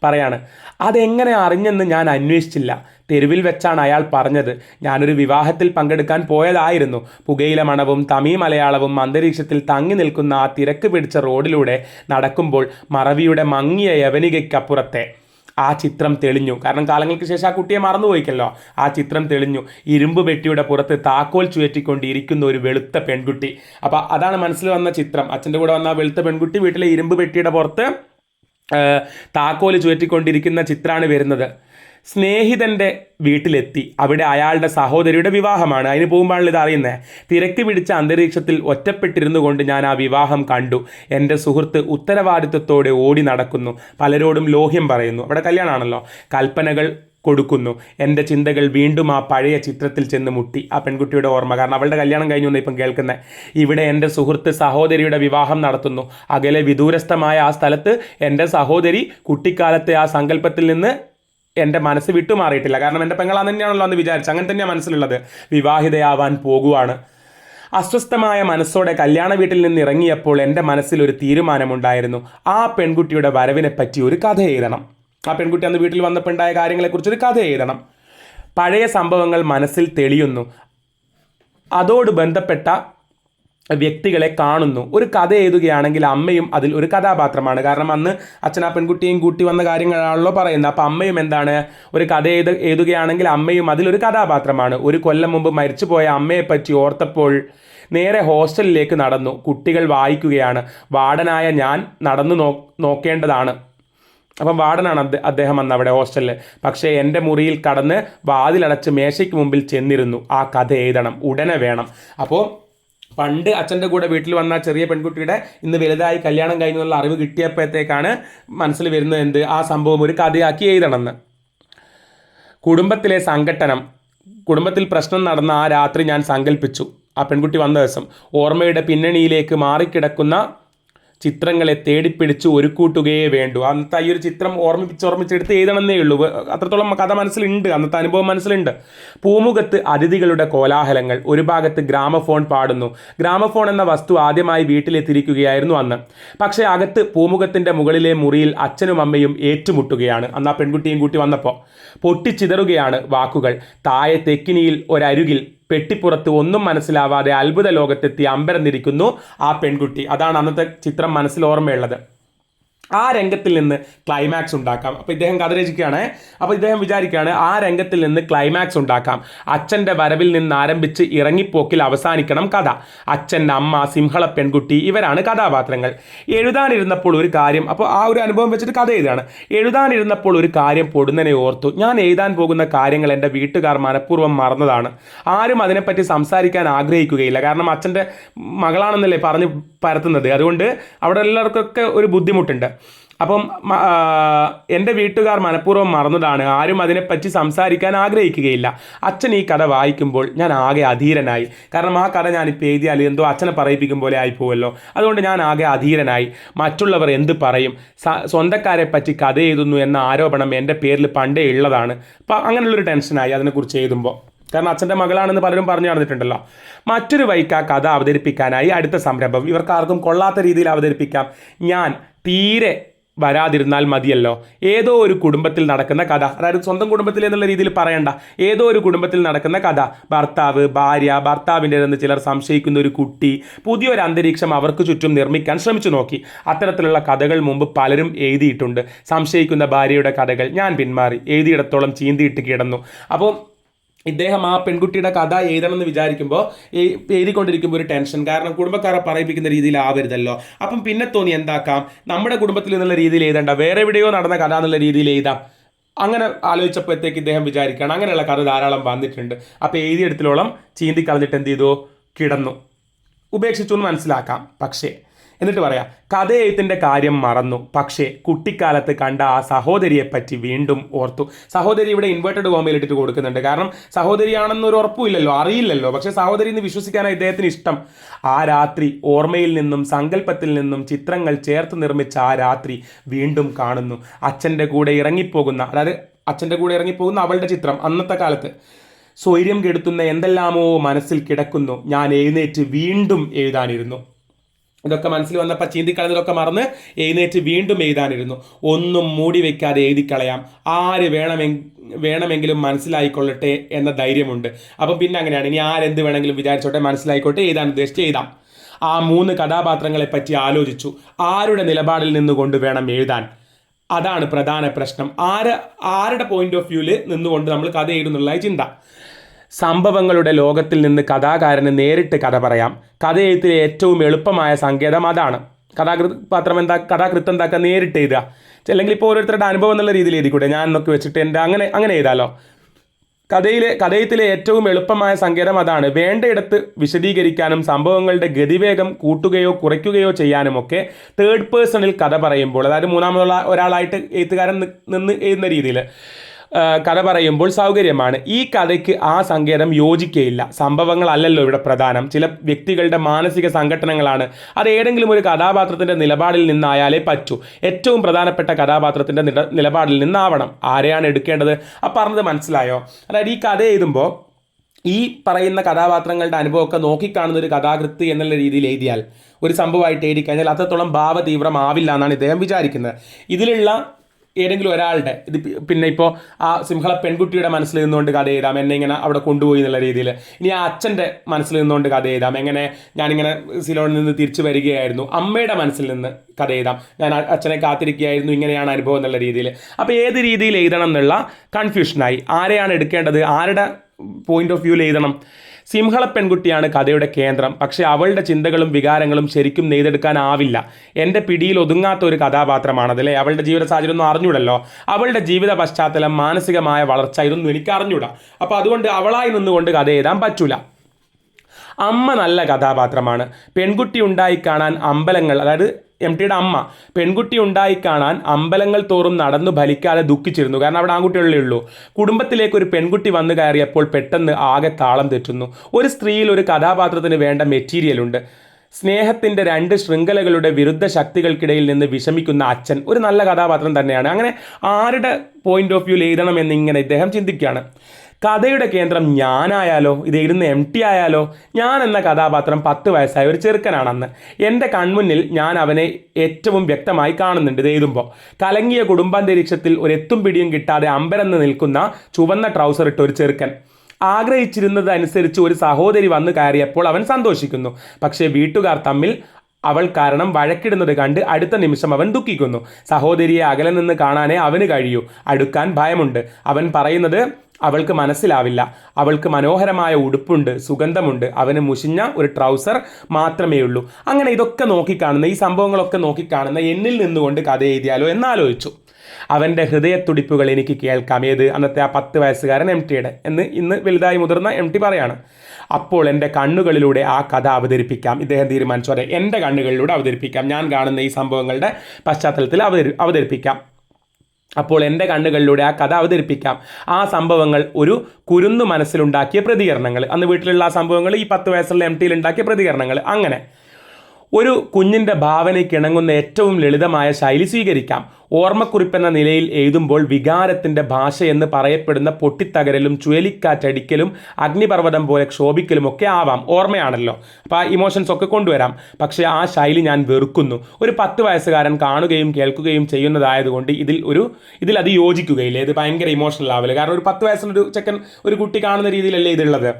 പറയാണ്. അതെങ്ങനെ അറിഞ്ഞെന്ന് ഞാൻ അന്വേഷിച്ചില്ല. തെരുവിൽ വെച്ചാണ് അയാൾ പറഞ്ഞത്. ഞാനൊരു വിവാഹത്തിൽ പങ്കെടുക്കാൻ പോയതായിരുന്നു. പുകയില മണവും തമീ മലയാളവും അന്തരീക്ഷത്തിൽ തങ്ങി നിൽക്കുന്ന ആ തിരക്ക് പിടിച്ച റോഡിലൂടെ നടക്കുമ്പോൾ മറവിയുടെ മങ്ങിയ യവനികയ്ക്കപ്പുറത്തെ ആ ചിത്രം തെളിഞ്ഞു. കാരണം കാലങ്ങൾക്ക് ശേഷം ആ കുട്ടിയെ മറന്നുപോയിക്കല്ലോ. ആ ചിത്രം തെളിഞ്ഞു. ഇരുമ്പ് പെട്ടിയുടെ പുറത്ത് താക്കോൽ ചുയറ്റിക്കൊണ്ടിരിക്കുന്ന ഒരു വെളുത്ത പെൺകുട്ടി. അപ്പോൾ അതാണ് മനസ്സിൽ വന്ന ചിത്രം. അച്ഛന്റെ കൂടെ വന്ന വെളുത്ത പെൺകുട്ടി വീട്ടിലെ ഇരുമ്പ് പെട്ടിയുടെ പുറത്ത് താക്കോൽ ചുഴറ്റിക്കൊണ്ടിരിക്കുന്ന ചിത്രമാണ് വരുന്നത്. സ്നേഹിതന്റെ വീട്ടിലെത്തി. അവിടെ അയാളുടെ സഹോദരിയുടെ വിവാഹമാണ്. അതിന് പോകുമ്പോഴാണ് ഇത് അറിയുന്നത് തിരക്ക് പിടിച്ച അന്തരീക്ഷത്തിൽ ഒറ്റപ്പെട്ടിരുന്നു കൊണ്ട് ഞാൻ ആ വിവാഹം കണ്ടു. എന്റെ സുഹൃത്ത് ഉത്തരവാദിത്വത്തോടെ ഓടി നടക്കുന്നു. പലരോടും ലോഹ്യം പറയുന്നു. അവിടെ കല്യാണമാണല്ലോ. കൽപ്പനകൾ കൊടുക്കുന്നു. എന്റെ ചിന്തകൾ വീണ്ടും ആ പഴയ ചിത്രത്തിൽ ചെന്ന് മുട്ടി. ആ പെൺകുട്ടിയുടെ ഓർമ്മ. കാരണം അവളുടെ കല്യാണം കഴിഞ്ഞു എന്ന് ഇപ്പം കേൾക്കുന്നത് ഇവിടെ എന്റെ സുഹൃത്ത് സഹോദരിയുടെ വിവാഹം നടത്തുന്നു. അകലെ വിദൂരസ്ഥമായ ആ സ്ഥലത്ത് എന്റെ സഹോദരി കുട്ടിക്കാലത്തെ ആ സങ്കല്പത്തിൽ നിന്ന് എന്റെ മനസ്സ് വിട്ടുമാറിയിട്ടില്ല കാരണം എന്റെ പെങ്ങളാ തന്നെയാണല്ലോ എന്ന് വിചാരിച്ചു അങ്ങനെ തന്നെയാണ് മനസ്സിലുള്ളത്. വിവാഹിതയാവാൻ പോകുവാണ്. അസ്വസ്ഥമായ മനസ്സോടെ കല്യാണ വീട്ടിൽ നിന്ന് ഇറങ്ങിയപ്പോൾ എന്റെ മനസ്സിൽ ഒരു തീരുമാനമുണ്ടായിരുന്നു. ആ പെൺകുട്ടിയുടെ വരവിനെപ്പറ്റി ഒരു കഥ എഴുതണം. ആ പെൺകുട്ടി അന്ന് വീട്ടിൽ വന്നപ്പോൾ ഉണ്ടായ കാര്യങ്ങളെക്കുറിച്ചൊരു കഥ എഴുതണം. പഴയ സംഭവങ്ങൾ മനസ്സിൽ തെളിയുന്നു. അതോട് ബന്ധപ്പെട്ട വ്യക്തികളെ കാണുന്നു. ഒരു കഥ എഴുതുകയാണെങ്കിൽ അമ്മയും അതിൽ ഒരു കഥാപാത്രമാണ്. കാരണം അന്ന് അച്ഛൻ ആ പെൺകുട്ടിയും കൂട്ടി വന്ന കാര്യങ്ങളാണല്ലോ പറയുന്നത്. അപ്പോൾ അമ്മയും എന്താണ്? ഒരു കഥ എഴുത എഴുതുകയാണെങ്കിൽ അമ്മയും അതിലൊരു കഥാപാത്രമാണ്. ഒരു കൊല്ലം മുമ്പ് മരിച്ചുപോയ അമ്മയെ പറ്റി ഓർത്തപ്പോൾ നേരെ ഹോസ്റ്റലിലേക്ക് നടന്നു. കുട്ടികൾ വായിക്കുകയാണ്. വാർഡനായ ഞാൻ നടന്നു നോ നോക്കേണ്ടതാണ്. അപ്പം വാർഡനാണ് അദ്ദേഹം അന്ന് അവിടെ ഹോസ്റ്റലിൽ പക്ഷേ എന്റെ മുറിയിൽ കടന്ന് വാതിലടച്ച് മേശയ്ക്ക് മുമ്പിൽ ചെന്നിരുന്നു. ആ കഥ എഴുതണം. ഉടനെ വേണം. അപ്പോൾ പണ്ട് അച്ഛന്റെ കൂടെ വീട്ടിൽ വന്ന ചെറിയ പെൺകുട്ടിയുടെ ഇന്ന് വലുതായി കല്യാണം കഴിഞ്ഞുള്ള അറിവ് കിട്ടിയപ്പോഴത്തേക്കാണ് മനസ്സിൽ വരുന്നത് എന്ത്? ആ സംഭവം ഒരു കഥയാക്കി എഴുതണമെന്ന്. കുടുംബത്തിലെ സംഘട്ടനം. കുടുംബത്തിൽ പ്രശ്നം നടന്ന ആ രാത്രി ഞാൻ സങ്കല്പിച്ചു ആ പെൺകുട്ടി വന്ന ദിവസം ഓർമ്മയുടെ പിന്നണിയിലേക്ക് മാറിക്കിടക്കുന്ന ചിത്രങ്ങളെ തേടിപ്പിടിച്ച് ഒരുക്കൂട്ടുകയേ വേണ്ടു. അന്നത്തെ ഈ ഒരു ചിത്രം ഓർമ്മിപ്പിച്ച് ഓർമ്മിച്ചെടുത്ത് എഴുതണമെന്നേ ഉള്ളൂ. അത്രത്തോളം കഥ മനസ്സിലുണ്ട്. അന്നത്തെ അനുഭവം മനസ്സിലുണ്ട്. പൂമുഖത്ത് അതിഥികളുടെ കോലാഹലങ്ങൾ. ഒരു ഭാഗത്ത് ഗ്രാമഫോൺ പാടുന്നു. ഗ്രാമഫോൺ എന്ന വസ്തു ആദ്യമായി വീട്ടിലെത്തിരിക്കുകയായിരുന്നു അന്ന്. പക്ഷേ അകത്ത് പൂമുഖത്തിന്റെ മുകളിലെ മുറിയിൽ അച്ഛനും അമ്മയും ഏറ്റുമുട്ടുകയാണ്. അന്ന് ആ പെൺകുട്ടിയും കൂട്ടി വന്നപ്പോൾ പൊട്ടിച്ചിതറുകയാണ് വാക്കുകൾ. താഴെ തെക്കിനിയിൽ ഒരരുകിൽ പെട്ടിപ്പുറത്ത് ഒന്നും മനസ്സിലാവാതെ അത്ഭുത ലോകത്തെത്തി അമ്പരന്നിരിക്കുന്നു ആ പെൺകുട്ടി. അതാണ് അന്നത്തെ ചിത്രം മനസ്സിൽ ഓർമ്മയുള്ളത്. ആ രംഗത്തിൽ നിന്ന് ക്ലൈമാക്സ് ഉണ്ടാക്കാം. അപ്പോൾ ഇദ്ദേഹം കഥ രചിക്കുകയാണ്. അപ്പോൾ ഇദ്ദേഹം വിചാരിക്കുകയാണ് ആ രംഗത്തിൽ നിന്ന് ക്ലൈമാക്സ് ഉണ്ടാക്കാം. അച്ഛന്റെ വരവിൽ നിന്ന് ആരംഭിച്ച് ഇറങ്ങിപ്പോക്കിൽ അവസാനിക്കണം കഥ. അച്ഛൻ അമ്മ സിംഹള പെൺകുട്ടി ഇവരാണ് കഥാപാത്രങ്ങൾ. എഴുതാനിരുന്നപ്പോൾ ഒരു കാര്യം അപ്പോൾ ആ ഒരു അനുഭവം വെച്ചിട്ട് കഥ എഴുതാണ് എഴുതാനിരുന്നപ്പോൾ ഒരു കാര്യം പൊടുന്നനെ ഓർത്തു. ഞാൻ എഴുതാൻ പോകുന്ന കാര്യങ്ങൾ എന്റെ വീട്ടുകാർ മനഃപൂർവം മറന്നതാണ്. ആരും അതിനെപ്പറ്റി സംസാരിക്കാൻ ആഗ്രഹിക്കുകയില്ല. കാരണം അച്ഛന്റെ മകളാണെന്നല്ലേ പറഞ്ഞ് പരത്തുന്നത്. അതുകൊണ്ട് അവിടെ എല്ലാവർക്കൊക്കെ ഒരു ബുദ്ധിമുട്ടുണ്ട്. അപ്പം എന്റെ വീട്ടുകാർ മനഃപൂർവം മറന്നതാണ്. ആരും അതിനെപ്പറ്റി സംസാരിക്കാൻ ആഗ്രഹിക്കുകയില്ല. അച്ഛൻ ഈ കഥ വായിക്കുമ്പോൾ ഞാൻ ആകെ അധീരനായി. കാരണം ആ കഥ ഞാനിപ്പോൾ എഴുതിയാൽ എന്തോ അച്ഛനെ പറയിപ്പിക്കും പോലെ ആയിപ്പോവല്ലോ. അതുകൊണ്ട് ഞാൻ ആകെ അധീരനായി. മറ്റുള്ളവർ എന്ത് പറയും? സ്വന്തക്കാരെ പറ്റി കഥ എഴുതുന്നു എന്ന ആരോപണം എന്റെ പേരിൽ പണ്ടേ ഉള്ളതാണ്. അപ്പം അങ്ങനെയുള്ളൊരു ടെൻഷനായി അതിനെക്കുറിച്ച് എഴുതുമ്പോൾ. കാരണം അച്ഛന്റെ മകളാണെന്ന് പലരും പറഞ്ഞു നടന്നിട്ടുണ്ടല്ലോ. മറ്റൊരു വൈക്ക് ആ കഥ അവതരിപ്പിക്കാനായി അടുത്ത സംരംഭം. ഇവർക്കാർക്കും കൊള്ളാത്ത രീതിയിൽ അവതരിപ്പിക്കാം. ഞാൻ തീരെ വരാതിരുന്നാൽ മതിയല്ലോ. ഏതോ ഒരു കുടുംബത്തിൽ നടക്കുന്ന കഥ. അതായത് സ്വന്തം കുടുംബത്തിൽ എന്നുള്ള രീതിയിൽ പറയണ്ട. ഏതോ ഒരു കുടുംബത്തിൽ നടക്കുന്ന കഥ. ഭർത്താവ് ഭാര്യ ഭർത്താവിന്റെ എന്ന് ചിലർ സംശയിക്കുന്ന ഒരു കുട്ടി പുതിയൊരു അന്തരീക്ഷം അവർക്ക് ചുറ്റും നിർമ്മിക്കാൻ ശ്രമിച്ചു നോക്കി. അത്തരത്തിലുള്ള കഥകൾ മുമ്പ് പലരും എഴുതിയിട്ടുണ്ട്. സംശയിക്കുന്ന ഭാര്യയുടെ കഥകൾ ഞാൻ പിന്മാറി. എഴുതിയിടത്തോളം ചീന്തിയിട്ട് കിടന്നു. അപ്പോൾ ഇദ്ദേഹം ആ പെൺകുട്ടിയുടെ കഥ എഴുതണമെന്ന് വിചാരിക്കുമ്പോൾ എഴുതിക്കൊണ്ടിരിക്കുമ്പോൾ ഒരു ടെൻഷൻ. കാരണം കുടുംബക്കാരെ പറയിപ്പിക്കുന്ന രീതിയിൽ ആവരുതല്ലോ അപ്പം പിന്നെ തോന്നി എന്താക്കാം? നമ്മുടെ കുടുംബത്തിൽ എന്നുള്ള രീതിയിൽ എഴുതണ്ട. വേറെ എവിടെയോ നടന്ന കഥ എന്നുള്ള രീതിയിൽ എഴുതാം. അങ്ങനെ ആലോചിച്ചപ്പോഴത്തേക്ക് ഇദ്ദേഹം വിചാരിക്കുകയാണ്. അങ്ങനെയുള്ള കഥ ധാരാളം വന്നിട്ടുണ്ട്. അപ്പോൾ എഴുതിയെടുത്തിലോളം ചീന്തി കളഞ്ഞിട്ട് എന്ത് ചെയ്തു? കിടന്നു. ഉപേക്ഷിച്ചു എന്ന് മനസ്സിലാക്കാം. പക്ഷേ എന്നിട്ട് പറയാം കഥ എഴുത്തിന്റെ കാര്യം മറന്നു. പക്ഷേ കുട്ടിക്കാലത്ത് കണ്ട ആ സഹോദരിയെപ്പറ്റി വീണ്ടും ഓർത്തു. സഹോദരി ഇവിടെ ഇൻവേർട്ടഡ് കോമയിൽ ഇട്ടിട്ട് കൊടുക്കുന്നുണ്ട്. കാരണം സഹോദരിയാണെന്നൊരു ഉറപ്പുമില്ലല്ലോ അറിയില്ലല്ലോ. പക്ഷേ സഹോദരി എന്ന് വിശ്വസിക്കാനാണ് ഇദ്ദേഹത്തിന് ഇഷ്ടം. ആ രാത്രി ഓർമ്മയിൽ നിന്നും സങ്കല്പത്തിൽ നിന്നും ചിത്രങ്ങൾ ചേർത്ത് നിർമ്മിച്ച ആ രാത്രി വീണ്ടും കാണുന്നു. അച്ഛന്റെ കൂടെ ഇറങ്ങിപ്പോകുന്ന അതായത് അച്ഛന്റെ കൂടെ ഇറങ്ങിപ്പോകുന്ന അവളുടെ ചിത്രം അന്നത്തെ കാലത്ത്. സ്വൈര്യം കെടുത്തുന്ന എന്തെല്ലാമോ മനസ്സിൽ കിടക്കുന്നു. ഞാൻ എഴുന്നേറ്റ് വീണ്ടും എഴുതാനിരുന്നു. ഇതൊക്കെ മനസ്സിൽ വന്നപ്പോൾ ചീന്തിക്കളഞ്ഞതൊക്കെ മറന്ന് എഴുന്നേറ്റ് വീണ്ടും എഴുതാനിരുന്നു. ഒന്നും മൂടി വെക്കാതെ എഴുതിക്കളയാം. ആര് വേണമെ വേണമെങ്കിലും മനസ്സിലായിക്കൊള്ളട്ടെ എന്ന ധൈര്യമുണ്ട്. അപ്പം പിന്നെ അങ്ങനെയാണ്. ഇനി ആരെന്ത് വേണമെങ്കിലും വിചാരിച്ചോട്ടെ മനസ്സിലായിക്കോട്ടെ എഴുതാൻ ഉദ്ദേശിച്ച് എഴുതാം. ആ മൂന്ന് കഥാപാത്രങ്ങളെ പറ്റി ആലോചിച്ചു. ആരുടെ നിലപാടിൽ നിന്നുകൊണ്ട് വേണം എഴുതാൻ? അതാണ് പ്രധാന പ്രശ്നം. ആര് ആരുടെ പോയിന്റ് ഓഫ് വ്യൂവിൽ നിന്നുകൊണ്ട് നമ്മൾ കഥ എഴുതുന്നുള്ള ചിന്ത? സംഭവങ്ങളുടെ ലോകത്തിൽ നിന്ന് കഥാകാരന് നേരിട്ട് കഥ പറയാം. കഥയെഴുത്തിലെ ഏറ്റവും എളുപ്പമായ സങ്കേതം അതാണ്. കഥാകൃപാത്രം എന്താ കഥാകൃത്ത് എന്താക്കുക നേരിട്ട് എഴുതുക. അല്ലെങ്കിൽ ഇപ്പോൾ ഓരോരുത്തരുടെ അനുഭവം എന്നുള്ള രീതിയിൽ എഴുതിക്കൂടെ? ഞാൻ എന്നൊക്കെ വെച്ചിട്ട് എന്റെ അങ്ങനെ അങ്ങനെ എഴുതാലോ? കഥയിലെ കഥയത്തിലെ ഏറ്റവും എളുപ്പമായ സങ്കേതം അതാണ്. വേണ്ടയിടത്ത് വിശദീകരിക്കാനും സംഭവങ്ങളുടെ ഗതിവേഗം കൂട്ടുകയോ കുറയ്ക്കുകയോ ചെയ്യാനുമൊക്കെ തേർഡ് പേഴ്സണിൽ കഥ പറയുമ്പോൾ അതായത് മൂന്നാമതുള്ള ഒരാളായിട്ട് എഴുത്തുകാരൻ നിന്ന് എഴുതുന്ന രീതിയിൽ കഥ പറയുമ്പോൾ സൗകര്യമാണ്. ഈ കഥയ്ക്ക് ആ സങ്കേതം യോജിക്കുകയില്ല സംഭവങ്ങളല്ലല്ലോ ഇവിടെ പ്രധാനം. ചില വ്യക്തികളുടെ മാനസിക സംഘടനകളാണ് അത് ഏതെങ്കിലും ഒരു കഥാപാത്രത്തിന്റെ നിലപാടിൽ നിന്നായാലേ പറ്റൂ. ഏറ്റവും പ്രധാനപ്പെട്ട കഥാപാത്രത്തിന്റെ നില നിലപാടിൽ നിന്നാവണം. ആരെയാണ് എടുക്കേണ്ടത്? ആ പറഞ്ഞത് മനസ്സിലായോ? അതായത് ഈ കഥ എഴുതുമ്പോൾ ഈ പറയുന്ന കഥാപാത്രങ്ങളുടെ അനുഭവമൊക്കെ നോക്കിക്കാണുന്ന ഒരു കഥാകൃത്ത് എന്നുള്ള രീതിയിൽ എഴുതിയാൽ ഒരു സംഭവമായിട്ട് എഴുതി കഴിഞ്ഞാൽ അത്രത്തോളം ഭാവതീവ്രമാവില്ല എന്നാണ് ഇദ്ദേഹം വിചാരിക്കുന്നത്. ഇതിലുള്ള ഏതെങ്കിലും ഒരാളുടെ ഇത് പിന്നെ ഇപ്പോൾ ആ സിംഹള പെൺകുട്ടിയുടെ മനസ്സിൽ നിന്നുകൊണ്ട് കഥ എഴുതാം. എന്നെ ഇങ്ങനെ അവിടെ കൊണ്ടുപോയി എന്നുള്ള രീതിയിൽ. ഇനി ആ അച്ഛന്റെ മനസ്സിൽ നിന്നുകൊണ്ട് കഥ എഴുതാം. എങ്ങനെ ഞാനിങ്ങനെ സിലോണിൽ നിന്ന് തിരിച്ചു വരികയായിരുന്നു. അമ്മയുടെ മനസ്സിൽ നിന്ന് കഥ എഴുതാം. ഞാൻ അച്ഛനെ കാത്തിരിക്കുകയായിരുന്നു. ഇങ്ങനെയാണ് അനുഭവം എന്നുള്ള രീതിയിൽ. അപ്പോൾ ഏത് രീതിയിൽ എഴുതണം എന്നുള്ള കൺഫ്യൂഷനായി ആരെയാണ് എടുക്കേണ്ടത്? ആരുടെ പോയിന്റ് ഓഫ് വ്യൂവിൽ എഴുതണം? സിംഹള പെൺകുട്ടിയാണ് കഥയുടെ കേന്ദ്രം. പക്ഷേ അവളുടെ ചിന്തകളും വികാരങ്ങളും ശരിക്കും നെയ്തെടുക്കാനാവില്ല. എന്റെ പിടിയിൽ ഒതുങ്ങാത്ത ഒരു കഥാപാത്രമാണത് അല്ലേ? അവളുടെ ജീവിത സാഹചര്യം ഒന്നും അറിഞ്ഞൂടല്ലോ? അവളുടെ ജീവിത പശ്ചാത്തലം മാനസികമായ വളർച്ച ഇതൊന്നും എനിക്ക് അറിഞ്ഞൂടാ അപ്പോൾ അതുകൊണ്ട് അവളായി നിന്നുകൊണ്ട് കഥ എഴുതാൻ പറ്റൂല. അമ്മ നല്ല കഥാപാത്രമാണ്. പെൺകുട്ടി ഉണ്ടായി കാണാൻ അമ്പലങ്ങൾ അതായത് എം ടിയുടെ അമ്മ പെൺകുട്ടി ഉണ്ടായി കാണാൻ അമ്പലങ്ങൾ തോറും നടന്നു ഫലിക്കാതെ ദുഃഖിച്ചിരുന്നു. കാരണം അവിടെ ആൺകുട്ടികളേ ഉള്ളൂ. കുടുംബത്തിലേക്ക് ഒരു പെൺകുട്ടി വന്നു കയറിയപ്പോൾ പെട്ടെന്ന് ആകെ താളം തെറ്റുന്നു. ഒരു സ്ത്രീയിൽ ഒരു കഥാപാത്രത്തിന് വേണ്ട മെറ്റീരിയൽ ഉണ്ട്. സ്നേഹത്തിന്റെ രണ്ട് ശൃംഖലകളുടെ വിരുദ്ധ ശക്തികൾക്കിടയിൽ നിന്ന് വിഷമിക്കുന്ന അച്ഛൻ ഒരു നല്ല കഥാപാത്രം തന്നെയാണ്. അങ്ങനെ ആരുടെ പോയിന്റ് ഓഫ് വ്യൂവിൽ എഴുതണമെന്ന് ഇങ്ങനെ ഇദ്ദേഹം ചിന്തിക്കുകയാണ്. കഥയുടെ കേന്ദ്രം ഞാനായാലോ ഇത് എഴുതുന്ന എം ടി ആയാലോ ഞാൻ എന്ന കഥാപാത്രം പത്ത് വയസ്സായ ഒരു ചെറുക്കനാണെന്ന്. എന്റെ കൺമുന്നിൽ ഞാൻ അവനെ ഏറ്റവും വ്യക്തമായി കാണുന്നുണ്ട്. ഇത് എഴുതുമ്പോൾ കലങ്ങിയ കുടുംബാന്തരീക്ഷത്തിൽ ഒരു എത്തും പിടിയും കിട്ടാതെ അമ്പരന്ന് നിൽക്കുന്ന ചുവന്ന ട്രൗസർ ഇട്ട ഒരു ചെറുക്കൻ. ആഗ്രഹിച്ചിരുന്നത് അനുസരിച്ച് ഒരു സഹോദരി വന്നു കയറിയപ്പോൾ അവൻ സന്തോഷിക്കുന്നു. പക്ഷേ വീട്ടുകാർ തമ്മിൽ അവൾ കാരണം വഴക്കിടുന്നത് കണ്ട് അടുത്ത നിമിഷം അവൻ ദുഃഖിക്കുന്നു. സഹോദരിയെ അകലെ നിന്ന് കാണാനേ അവന് കഴിയൂ. അടുക്കാൻ ഭയമുണ്ട്. അവൻ പറയുന്നത് അവൾക്ക് മനസ്സിലാവില്ല. അവൾക്ക് മനോഹരമായ ഉടുപ്പുണ്ട് സുഗന്ധമുണ്ട്. അവന് മുഷിഞ്ഞ ഒരു ട്രൗസർ മാത്രമേ ഉള്ളൂ അങ്ങനെ ഇതൊക്കെ നോക്കിക്കാണുന്ന ഈ സംഭവങ്ങളൊക്കെ നോക്കിക്കാണുന്ന എന്നിൽ നിന്നുകൊണ്ട് കഥ എഴുതിയാലോ എന്നാലോചിച്ചു. അവന്റെ ഹൃദയത്തുടിപ്പുകൾ എനിക്ക് കേൾക്കാം. ഏത്? അന്നത്തെ ആ പത്ത് വയസ്സുകാരൻ എം ടിയുടെ. എന്ന് ഇന്ന് വലുതായി മുതിർന്ന എം ടി പറയാണ്. അപ്പോൾ എന്റെ കണ്ണുകളിലൂടെ ആ കഥ അവതരിപ്പിക്കാം. ഇദ്ദേഹം തീരുമാനിച്ചു. അതെ എന്റെ കണ്ണുകളിലൂടെ അവതരിപ്പിക്കാം. ഞാൻ കാണുന്ന ഈ സംഭവങ്ങളുടെ പശ്ചാത്തലത്തിൽ അവതരി അവതരിപ്പിക്കാം. അപ്പോൾ എന്റെ കണ്ണുകളിലൂടെ ആ കഥ അവതരിപ്പിക്കാം. ആ സംഭവങ്ങൾ ഒരു കുരുന്നു മനസ്സിലുണ്ടാക്കിയ പ്രതികരണങ്ങൾ. അന്ന് വീട്ടിലുള്ള ആ സംഭവങ്ങൾ ഈ പത്ത് വയസ്സുള്ള എം ടിയിൽ ഉണ്ടാക്കിയ പ്രതികരണങ്ങൾ. അങ്ങനെ ഒരു കുഞ്ഞിന്റെ ഭാവനയ്ക്ക് ഇണങ്ങുന്ന ഏറ്റവും ലളിതമായ ശൈലി സ്വീകരിക്കാം. ഓർമ്മക്കുറിപ്പെന്ന നിലയിൽ എഴുതുമ്പോൾ വികാരത്തിന്റെ ഭാഷ എന്ന് പറയപ്പെടുന്ന പൊട്ടിത്തകരലും ചുഴലിക്കാറ്റടിക്കലും അഗ്നിപർവതം പോലെ ക്ഷോഭിക്കലും ഒക്കെ ആവാം. ഓർമ്മയാണല്ലോ. അപ്പോൾ ആ ഇമോഷൻസ് ഒക്കെ കൊണ്ടുവരാം. പക്ഷേ ആ ശൈലി ഞാൻ വെറുക്കുന്നു. ഒരു പത്ത് വയസ്സുകാരൻ കാണുകയും കേൾക്കുകയും ചെയ്യുന്നതായതുകൊണ്ട് ഇതിൽ ഒരു ഇതിൽ അത് യോജിക്കുകയില്ല. ഇത് ഭയങ്കര ഇമോഷണൽ ആവില്ല കാരണം ഒരു പത്ത് വയസ്സിലൊരു ചെക്കൻ ഒരു കുട്ടി കാണുന്ന രീതിയിലല്ലേ ഇതുള്ളത്.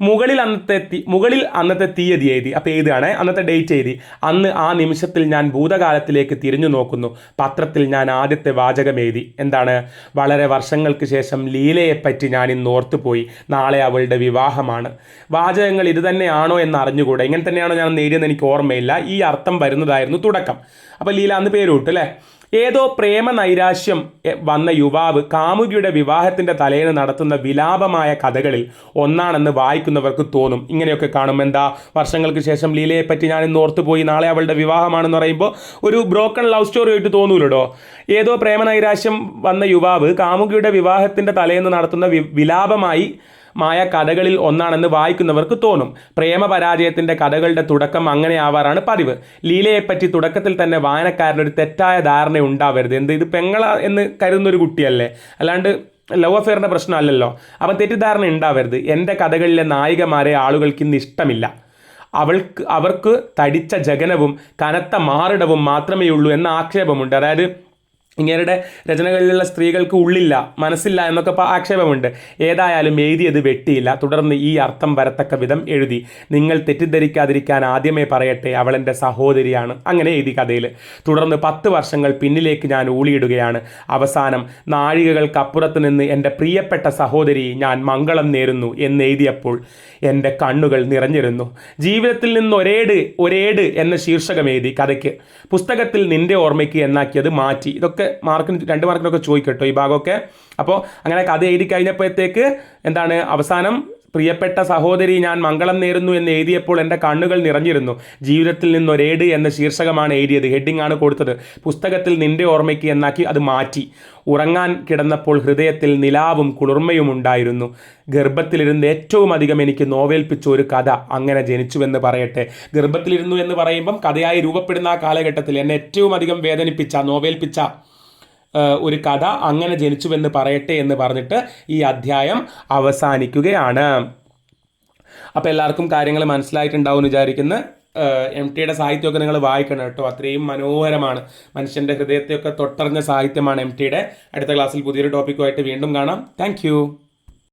മുകളിൽ അന്നത്തെ മുകളിൽ അന്നത്തെ തീയതി എഴുതി. അപ്പോൾ എഴുതുകയാണ് അന്നത്തെ ഡേറ്റ് എഴുതി. അന്ന് ആ നിമിഷത്തിൽ ഞാൻ ഭൂതകാലത്തിലേക്ക് തിരിഞ്ഞു നോക്കുന്നു. പത്രത്തിൽ ഞാൻ ആദ്യത്തെ വാചകം എഴുതി എന്താണ്? വളരെ വർഷങ്ങൾക്ക് ശേഷം ലീലയെപ്പറ്റി ഞാൻ ഇന്ന് ഓർത്തുപോയി നാളെ അവളുടെ വിവാഹമാണ്. വാചകങ്ങൾ ഇത് തന്നെയാണോ എന്ന് അറിഞ്ഞുകൂടെ ഇങ്ങനെ തന്നെയാണോ ഞാൻ നേടിയെന്ന് എനിക്ക് ഓർമ്മയില്ല. ഈ അർത്ഥം വരുന്നതായിരുന്നു തുടക്കം. അപ്പോൾ ലീല അന്ന് പേര് ഏതോ പ്രേമ നൈരാശ്യം വന്ന യുവാവ് കാമുകിയുടെ വിവാഹത്തിന്റെ തലേന്ന് നടത്തുന്ന വിലാപമായ കഥകളിൽ ഒന്നാണെന്ന് വായിക്കുന്നവർക്ക് തോന്നും. ഇങ്ങനെയൊക്കെ കാണും എന്താ വർഷങ്ങൾക്ക് ശേഷം ലീലയെ പറ്റി ഞാൻ ഇന്ന് ഓർത്തുപോയി നാളെ അവളുടെ വിവാഹമാണെന്ന് പറയുമ്പോൾ ഒരു ബ്രോക്കൺ ലവ് സ്റ്റോറി ആയിട്ട് തോന്നൂലോ ഏതോ പ്രേമ നൈരാശ്യം വന്ന യുവാവ് കാമുകിയുടെ വിവാഹത്തിന്റെ തലേന്ന് നടത്തുന്ന വിലാപമായി മായ കഥകളിൽ ഒന്നാണെന്ന് വായിക്കുന്നവർക്ക് തോന്നും. പ്രേമപരാജയത്തിന്റെ കഥകളുടെ തുടക്കം അങ്ങനെ ആവാറാണ് പതിവ്. ലീലയെപ്പറ്റി തുടക്കത്തിൽ തന്നെ വായനക്കാരന് ഒരു തെറ്റായ ധാരണ ഉണ്ടാവരുത് എന്ത്? ഇത് പെങ്ങള എന്ന് കരുതുന്ന ഒരു കുട്ടിയല്ലേ? അല്ലാണ്ട് ലവ് അഫെയറിന്റെ പ്രശ്നമല്ലല്ലോ. അപ്പം തെറ്റിദ്ധാരണ ഉണ്ടാവരുത്. എന്റെ കഥകളിലെ നായികമാരെ ആളുകൾക്ക് ഇന്ന് ഇഷ്ടമില്ല. അവൾക്ക് അവർക്ക് തടിച്ച ജഗനവും കനത്ത മാറിടവും മാത്രമേ ഉള്ളൂ എന്ന ആക്ഷേപമുണ്ട്. അതായത് ഇങ്ങേരുടെ രചനകളിലുള്ള സ്ത്രീകൾക്ക് ഉള്ളില്ല മനസ്സില്ല എന്നൊക്കെ ഇപ്പോൾ ആക്ഷേപമുണ്ട്. ഏതായാലും എഴുതിയത് വെട്ടിയില്ല. തുടർന്ന് ഈ അർത്ഥം വരത്തക്ക വിധം എഴുതി. നിങ്ങൾ തെറ്റിദ്ധരിക്കാതിരിക്കാൻ ആദ്യമേ പറയട്ടെ അവൾ എന്റെ സഹോദരിയാണ് അങ്ങനെ എഴുതി കഥയിൽ. തുടർന്ന് പത്ത് വർഷങ്ങൾ പിന്നിലേക്ക് ഞാൻ ഊളിയിടുകയാണ്. അവസാനം നാഴികകൾക്കപ്പുറത്ത് നിന്ന് എന്റെ പ്രിയപ്പെട്ട സഹോദരി ഞാൻ മംഗളം നേരുന്നു എന്നെഴുതിയപ്പോൾ എന്റെ കണ്ണുകൾ നിറഞ്ഞിരുന്നു. ജീവിതത്തിൽ നിന്ന് ഒരേട് ഒരേട് എന്ന ശീർഷകം എഴുതി കഥയ്ക്ക്. പുസ്തകത്തിൽ നിന്റെ ഓർമ്മയ്ക്ക് എന്നാക്കിയത് മാറ്റി ഇതൊക്കെ മാർക്കിന് രണ്ട് മാർക്കിനൊക്കെ ചോദിക്കട്ടോ ഈ ഭാഗമൊക്കെ. അപ്പോൾ അങ്ങനെ കഥ എഴുതി കഴിഞ്ഞപ്പോഴത്തേക്ക് എന്താണ് അവസാനം പ്രിയപ്പെട്ട സഹോദരി ഞാൻ മംഗളം നേരുന്നു എന്ന് എഴുതിയപ്പോൾ എന്റെ കണ്ണുകൾ നിറഞ്ഞിരുന്നു. ജീവിതത്തിൽ നിന്നൊരേട് എന്ന ശീർഷകമാണ് എഴുതിയത്. ഹെഡിങ് ആണ് കൊടുത്തത്. പുസ്തകത്തിൽ നിന്റെ ഓർമ്മയ്ക്ക് എന്നാക്കി അത് മാറ്റി. ഉറങ്ങാൻ കിടന്നപ്പോൾ ഹൃദയത്തിൽ നിലാവും കുളിർമയും ഉണ്ടായിരുന്നു. ഗർഭത്തിലിരുന്ന് ഏറ്റവും അധികം എനിക്ക് നോവേൽപ്പിച്ച ഒരു കഥ അങ്ങനെ ജനിച്ചുവെന്ന് പറയട്ടെ. ഗർഭത്തിലിരുന്നു എന്ന് പറയുമ്പം കഥയായി രൂപപ്പെടുന്ന ആ കാലഘട്ടത്തിൽ എന്നെ ഏറ്റവും അധികം വേദനിപ്പിച്ച നോവേൽപ്പിച്ച ഒരു കഥ അങ്ങനെ ജനിച്ചുവെന്ന് പറയട്ടെ എന്ന് പറഞ്ഞിട്ട് ഈ അധ്യായം അവസാനിക്കുകയാണ്. അപ്പോൾ എല്ലാവർക്കും കാര്യങ്ങൾ മനസ്സിലായിട്ടുണ്ടാവും എന്ന് വിചാരിക്കുന്നു എം ടിയുടെ സാഹിത്യമൊക്കെ നിങ്ങൾ വായിക്കണം കേട്ടോ. അത്രയും മനോഹരമാണ്. മനുഷ്യന്റെ ഹൃദയത്തെയൊക്കെ തൊട്ടറിഞ്ഞ സാഹിത്യമാണ് എം ടിയുടെ അടുത്ത ക്ലാസ്സിൽ പുതിയൊരു ടോപ്പിക്കുമായിട്ട് വീണ്ടും കാണാം. താങ്ക്